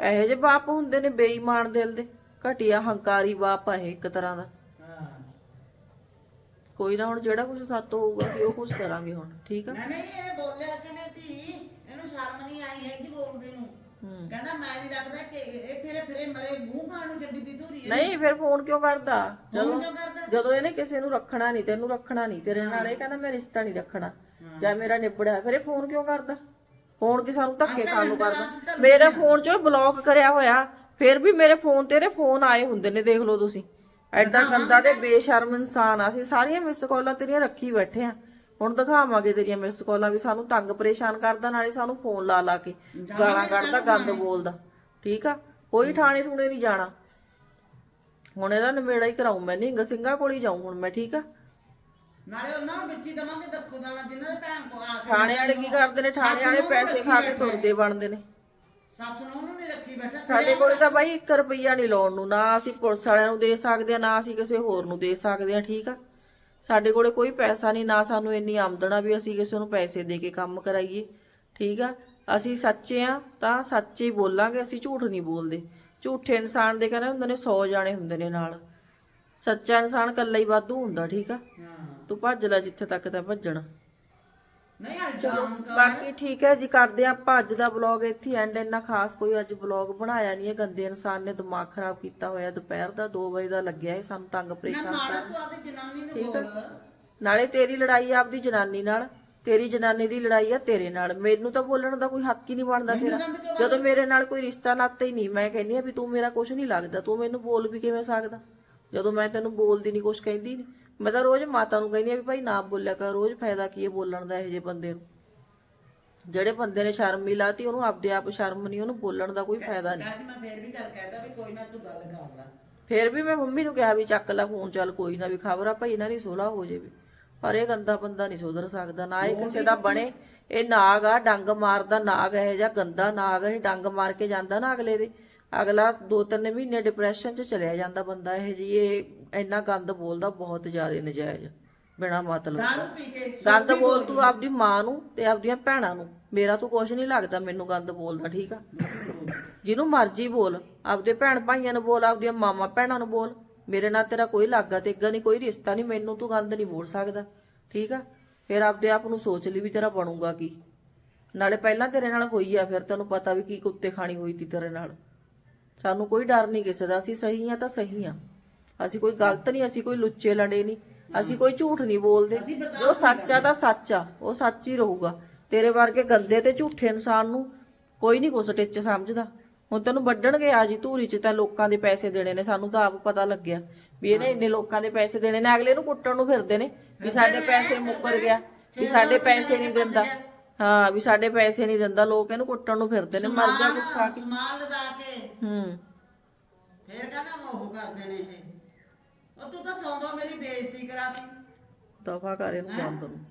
ਇਹੋ ਜਿਹੇ ਬਾਪ ਹੁੰਦੇ ਨੇ ਬੇਈਮਾਨ ਦਿਲ ਦੇ। ਘਟੀਆ ਹੰਕਾਰੀ ਬਾਪ ਆ ਇਹ ਇੱਕ ਤਰ੍ਹਾਂ ਦਾ। ਹਾਂ। ਕੋਈ ਨਾ ਹੁਣ ਜਿਹੜਾ ਕੁਝ ਸੱਤ ਹੋਊਗਾ ਉਹ ਕੁਝ ਕਰਾਂਗੇ ਹੁਣ ਠੀਕ ਆ? ਨਹੀਂ ਨਹੀਂ ਇਹ ਬੋਲਿਆ ਕਿਵੇਂ ਧੀ ਇਹਨੂੰ ਸ਼ਰਮ ਨਹੀਂ ਆਈ ਹੈਗੀ ਬੋਲਦੇ ਨੂੰ। ਹੂੰ। ਕਹਿੰਦਾ ਮੈਂ ਨਹੀਂ ਰੱਖਦਾ ਕਿ ਇਹ ਫਿਰੇ ਫਿਰੇ ਮਰੇ ਮੂੰਹ ਖਾਣ ਨੂੰ ਛੱਡੀ ਦੀ ਧੂਰੀ ਹੈ। ਨਹੀਂ ਫਿਰ ਫੋਨ ਕਿਉਂ ਕਰਦਾ? ਜਦੋਂ ਜਦੋਂ ਇਹਨੇ ਕਿਸੇ ਨੂੰ ਰੱਖਣਾ ਨਹੀਂ ਤੈਨੂੰ ਰੱਖਣਾ ਨਹੀਂ ਤੇਰੇ ਨਾਲ ਇਹ ਕਹਿੰਦਾ ਮੈਂ ਰਿਸ਼ਤਾ ਨਹੀਂ ਰੱਖਣਾ। ਜਾਂ ਮੇਰਾ ਨਿਬੜਿਆ ਫਿਰ ਇਹ ਫੋਨ ਕਿਉਂ ਕਰਦਾ? ਫੋਨ ਕਿ ਸਾਨੂੰ ਧੱਕੇ ਖਾਣ ਨੂੰ ਕਰਦਾ। ਮੇਰੇ ਫੋਨ 'ਚੋਂ ਬਲੌਕ ਕਰਿਆ ਹੋਇਆ। ਫਿਰ ਵੀ ਮੇਰੇ ਫੋਨ ਤੇ ਇਹਦੇ ਫੋਨ ਆਏ ਹੁੰਦੇ ਨੇ ਦੇਖ ਲਓ ਤੁਸੀਂ। ਐਡਾ ਗੰਦਾ ਤੇ ਬੇਸ਼ਰਮ ਇਨਸਾਨ ਆ। ਅਸੀਂ ਸਾਰੀਆਂ ਮਿਸ ਕਾਲਾਂ ਤੇਰੀਆਂ ਰੱਖੀ ਬੈਠੇ ਆ। ਹੁਣ ਦਿਖਾਵਾਂਗੇ ਤੇਰੀਆਂ ਮਿਸ ਕਾਲਾਂ ਵੀ ਸਾਨੂੰ ਤੰਗ ਪਰੇਸ਼ਾਨ ਕਰਦਾ ਨਾਲੇ ਸਾਨੂੰ ਫੋਨ ਲਾ ਲਾ ਕੇ ਗਾਲਾਂ ਕੱਢਦਾ ਗੰਦ ਬੋਲਦਾ। ਠੀਕ ਆ? ਕੋਈ ਥਾਣੇ ਠੂਣੇ ਨਹੀਂ ਜਾਣਾ। ਹੁਣ ਇਹਦਾ ਨਿਬੇੜਾ ਹੀ ਕਰਾਉ ਮੈਂ ਨਿੰਗ ਸਿੰਘਾਂ ਕੋਲ ਹੀ ਜਾਉਂ ਹੁਣ ਮੈਂ ਠੀਕ ਆ? ਨਾਲੇ ਉਹਨਾਂ ਨੂੰ ਵਿੱਚੀ ਦਵਾਂਗੇ ਦੱਖੂ ਦਾਣਾ ਜਿਨ੍ਹਾਂ ਦੇ ਭੈਣ ਕੋ ਆ ਕੇ ਥਾਣੇ ਵਾਲੇ ਕੀ ਕਰਦੇ ਨੇ? ਥਾਣੇ ਵਾਲੇ ਪੈਸੇ ਖਾ ਕੇ ਤੁਰਦੇ ਬਣਦੇ ਨੇ। ਸੱਸ ਨੂੰ ਉਹਨੂੰ ਨਹੀਂ ਰੱਖੀ ਬੈਠਾ। ਸਾਡੇ ਕੋਲੇ ਤਾਂ ਬਾਈ 1 ਰੁਪਈਆ ਨਹੀਂ ਲਾਉਣ ਨੂੰ ਨਾ ਅਸੀਂ ਪੁਲਿਸ ਵਾਲਿਆਂ ਨੂੰ ਦੇ ਸਕਦੇ ਆ ਨਾ ਅਸੀਂ ਕਿਸੇ ਹੋਰ ਨੂੰ ਦੇ ਸਕਦੇ ਆ ਠੀਕ ਆ? ਸਾਡੇ ਕੋਲੇ ਕੋਈ ਪੈਸਾ ਨਹੀਂ ਨਾ ਸਾਨੂੰ ਇੰਨੀ ਆਮਦਨ ਆ ਵੀ ਅਸੀਂ ਕਿਸੇ ਨੂੰ ਪੈਸੇ ਦੇ ਕੇ ਕੰਮ ਕਰਾਈਏ ਠੀਕ ਆ? ਅਸੀਂ ਸੱਚੇ ਆ ਤਾਂ ਸੱਚੇ ਬੋਲਾਂਗੇ ਅਸੀਂ ਝੂਠ ਨਹੀਂ ਬੋਲਦੇ। ਝੂਠੇ ਇਨਸਾਨ ਦੇ ਕਹਿੰਦੇ ਹੁੰਦੇ ਨੇ 100 ਜਾਣੇ ਹੁੰਦੇ ਨੇ ਨਾਲ। ਸੱਚਾ ਇਨਸਾਨ ਇਕੱਲਾ ਹੀ ਵਾਧੂ ਹੁੰਦਾ ਠੀਕ ਆ? ਹਾਂ। ਤੂੰ ਭੱਜ ਲੈ ਜਿੱਥੇ ਤੱਕ ਤਾਂ ਭੱਜਣਾ। ਨਹੀਂ ਅੱਜ ਬਾਕੀ ਠੀਕ ਹੈ ਜੀ ਕਰਦੇ ਆ ਅੱਜ ਦਾ ਵਲੌਗ ਇੱਥੇ ਐਂਡ ਇੰਨਾ ਖਾਸ ਕੋਈ ਅੱਜ ਵਲੌਗ ਬਣਾਇਆ ਨਹੀਂ ਹੈ। ਗੰਦੇ ਇਨਸਾਨ ਨੇ ਦਿਮਾਗ ਖਰਾਬ ਕੀਤਾ ਹੋਇਆ ਦੁਪਹਿਰ ਦਾ 2 ਵਜੇ ਦਾ ਲੱਗਿਆ ਹੈ ਸਾਨੂੰ ਤੰਗ ਪਰੇਸ਼ਾਨ ਨਾਲੇ ਕਰ। ਤੂੰ ਆਪਣੀ ਜਨਾਨੀ ਨੂੰ ਠੀਕ ਆ। ਬੋਲ। ਨਾਲੇ ਤੇਰੀ ਲੜਾਈ ਆ ਆਪਦੀ ਜਨਾਨੀ ਨਾਲ। ਤੇਰੀ ਜਨਾਨੀ ਦੀ ਲੜਾਈ ਆ ਤੇਰੇ ਨਾਲ। ਮੈਨੂੰ ਤਾਂ ਬੋਲਣ ਦਾ ਕੋਈ ਹੱਕ ਹੀ ਨਹੀਂ ਬਣਦਾ ਤੇਰਾ। ਕਿਉਂ ਜਦੋਂ ਮੇਰੇ ਨਾਲ ਕੋਈ ਰਿਸ਼ਤਾ ਨਾਤਾ ਹੀ ਨਹੀਂ ਮੈਂ ਕਹਿੰਦੀ ਆ ਵੀ ਤੂੰ ਮੇਰਾ ਕੁਝ ਨਹੀਂ ਲੱਗਦਾ। ਤੂੰ ਮੈਨੂੰ ਬੋਲ ਵੀ ਕਿਵੇਂ ਸਕਦਾ? ਜਦੋਂ ਮੈਂ ਤੈਨੂੰ ਬੋਲਦੀ ਨਹੀਂ ਕੁਝ ਕਹਿੰਦੀ ਮੈਂ ਤਾਂ ਰੋਜ਼ ਮਾਤਾ ਨੂੰ ਕਹਿੰਦੀ ਆ ਵੀ ਭਾਈ ਨਾ ਬੋਲਿਆ ਕਰ ਰੋਜ਼ ਫਾਇਦਾ ਕੀ ਹੈ ਬੋਲਣ ਦਾ ਇਹੋ ਜਿਹੇ ਬੰਦੇ ਨੂੰ? ਜਿਹੜੇ ਬੰਦੇ ਨੇ ਸ਼ਰਮ ਹੀ ਲਾਤੀ ਉਹਨੂੰ ਆਪਦੇ ਆਪ ਸ਼ਰਮ ਨਹੀਂ ਉਹਨੂੰ ਬੋਲਣ ਦਾ ਕੋਈ ਫਾਇਦਾ ਨਹੀਂ ਮੈਂ ਫੇਰ ਵੀ ਚੱਲ ਕਹਿਦਾ ਵੀ ਕੋਈ ਨਾ ਤੂੰ ਗੱਲ ਕਰ ਲੈ। ਫੇਰ ਵੀ ਮੈਂ ਮੰਮੀ ਨੂੰ ਕਿਹਾ ਵੀ ਚੱਕ ਲੈ ਫੋਨ ਚੱਲ ਕੋਈ ਨਾ ਵੀ ਖਬਰ ਆ ਭਾਈ ਇਹਨਾਂ ਦੀ ਸੁਲਾਹ ਹੋ ਜੇ ਵੀ ਪਰ ਇਹ ਗੰਦਾ ਬੰਦਾ ਨਹੀਂ ਸੁਧਰ ਸਕਦਾ ਨਾ ਇਹ ਕਿਸੇ ਦਾ ਬਣੇ ਇਹ ਨਾਗ ਆ ਡੰਗ ਮਾਰਦਾ ਨਾਗ ਇਹ ਜਾਂ ਗੰਦਾ ਨਾਗ ਇਹ ਡੰਗ ਮਾਰ ਕੇ ਜਾਂਦਾ ਨਾ ਅਗਲੇ ਦੇ। ਅਗਲਾ ਦੋ ਤਿੰਨ ਮਹੀਨੇ ਡਿਪਰੈਸ਼ਨ 'ਚ ਚਲਿਆ ਜਾਂਦਾ ਬੰਦਾ ਇਹ ਜੀ ਇਹ ਇੰਨਾ ਗੰਦ ਬੋਲਦਾ ਬਹੁਤ ਜ਼ਿਆਦਾ ਨਜਾਇਜ਼ ਬਿਨਾ ਮਤਲਬ ਤੋਂ। ਦਾਰੂ ਪੀ ਕੇ ਗੰਦ ਬੋਲ ਤੂੰ ਆਪਦੀ ਮਾਂ ਨੂੰ ਤੇ ਆਪਦੀਆਂ ਭੈਣਾਂ ਨੂੰ ਮੇਰਾ ਤੂੰ ਕੁਝ ਨਹੀਂ ਲੱਗਦਾ ਮੈਨੂੰ ਗੰਦ ਬੋਲਦਾ ਠੀਕ ਆ? ਜਿਹਨੂੰ ਮਰਜ਼ੀ ਬੋਲ ਆਪਦੇ ਭੈਣ ਭਾਈਆਂ ਨੂੰ ਬੋਲ ਆਪਦੀਆਂ ਮਾਮਾ ਭੈਣਾਂ ਨੂੰ ਬੋਲ ਮੇਰੇ ਨਾਲ ਤੇਰਾ ਕੋਈ ਲਾਗਾ ਤੇ ਨਹੀਂ ਕੋਈ ਰਿਸ਼ਤਾ ਨਹੀਂ ਮੈਨੂੰ ਤੂੰ ਗੰਦ ਨਹੀਂ ਬੋਲ ਸਕਦਾ ਠੀਕ ਆ? ਫਿਰ ਆਪਦੇ ਆਪ ਨੂੰ ਸੋਚ ਲਈ ਵੀ ਤੇਰਾ ਬਣੂਗਾ ਕੀ। ਨਾਲੇ ਪਹਿਲਾਂ ਤੇਰੇ ਨਾਲ ਹੋਈ ਆ ਫਿਰ ਤੈਨੂੰ ਪਤਾ ਵੀ ਕੀ ਕੁੱਤੇ ਖਾਣੀ ਹੋਈ ਤੀ ਤੇਰੇ ਨਾਲ। ਸਾਨੂੰ ਕੋਈ ਡਰ ਨਹੀਂ ਕਿਸੇ ਦਾ ਅਸੀਂ ਸਹੀ ਆ ਤਾਂ ਸਹੀ ਆ ਅਸੀਂ ਕੋਈ ਗਲਤ ਨਹੀਂ ਅਸੀਂ ਕੋਈ ਲੁੱਚੇ ਲੜੇ ਨਹੀਂ ਅਸੀਂ ਕੋਈ ਝੂਠ ਨਹੀਂ ਬੋਲਦੇ। ਜੋ ਸੱਚ ਆ ਤਾਂ ਸੱਚ ਆ ਉਹ ਸੱਚ ਹੀ ਰਹੂਗਾ। ਤੇਰੇ ਵਰਗੇ ਗੰਦੇ ਤੇ ਝੂਠੇ ਇਨਸਾਨ ਨੂੰ ਕੋਈ ਨਹੀਂ ਕੁਛ ਟਿੱਚ ਸਮਝਦਾ। ਹੁਣ ਤੈਨੂੰ ਵੱਢਣਗੇ ਆ ਜੀ ਧੂਰੀ ਚ ਤਾਂ ਲੋਕਾਂ ਦੇ ਪੈਸੇ ਦੇਣੇ ਨੇ ਸਾਨੂੰ ਤਾਂ ਆਪ ਪਤਾ ਲੱਗਿਆ। ਵੀ ਇਹਨੇ ਇੰਨੇ ਲੋਕਾਂ ਦੇ ਪੈਸੇ ਦੇਣੇ ਨੇ ਅਗਲੇ ਨੂੰ ਕੁੱਟਣ ਨੂੰ ਫਿਰਦੇ ਨੇ ਵੀ ਸਾਡੇ ਪੈਸੇ ਮੁੱਕਰ ਗਿਆ ਵੀ ਸਾਡੇ ਪੈਸੇ ਨਹੀਂ ਦਿੰਦਾ। ਹਾਂ ਵੀ ਸਾਡੇ ਪੈਸੇ ਨਹੀਂ ਦਿੰਦਾ ਲੋਕ ਇਹਨੂੰ ਕੁੱਟਣ ਨੂੰ ਫਿਰਦੇ ਨੇ ਮਰ ਜਾ ਕੁਛ ਖਾ ਕੇ। ਸਮਾਨ ਲਦਾ ਕੇ। ਹੂੰ। ਫੇਰ ਕਹਿੰਦਾ ਮੋਹ ਕਰਦੇ ਨੇ ਇਹ। ਉਹ ਤੂੰ ਤਾਂ ਸੌਂਦਾ ਮੇਰੀ ਬੇਇੱਜ਼ਤੀ ਕਰਾਤੀ। ਦਫਾ ਕਰ ਇਹਨੂੰ ਬੰਦ ਨੂੰ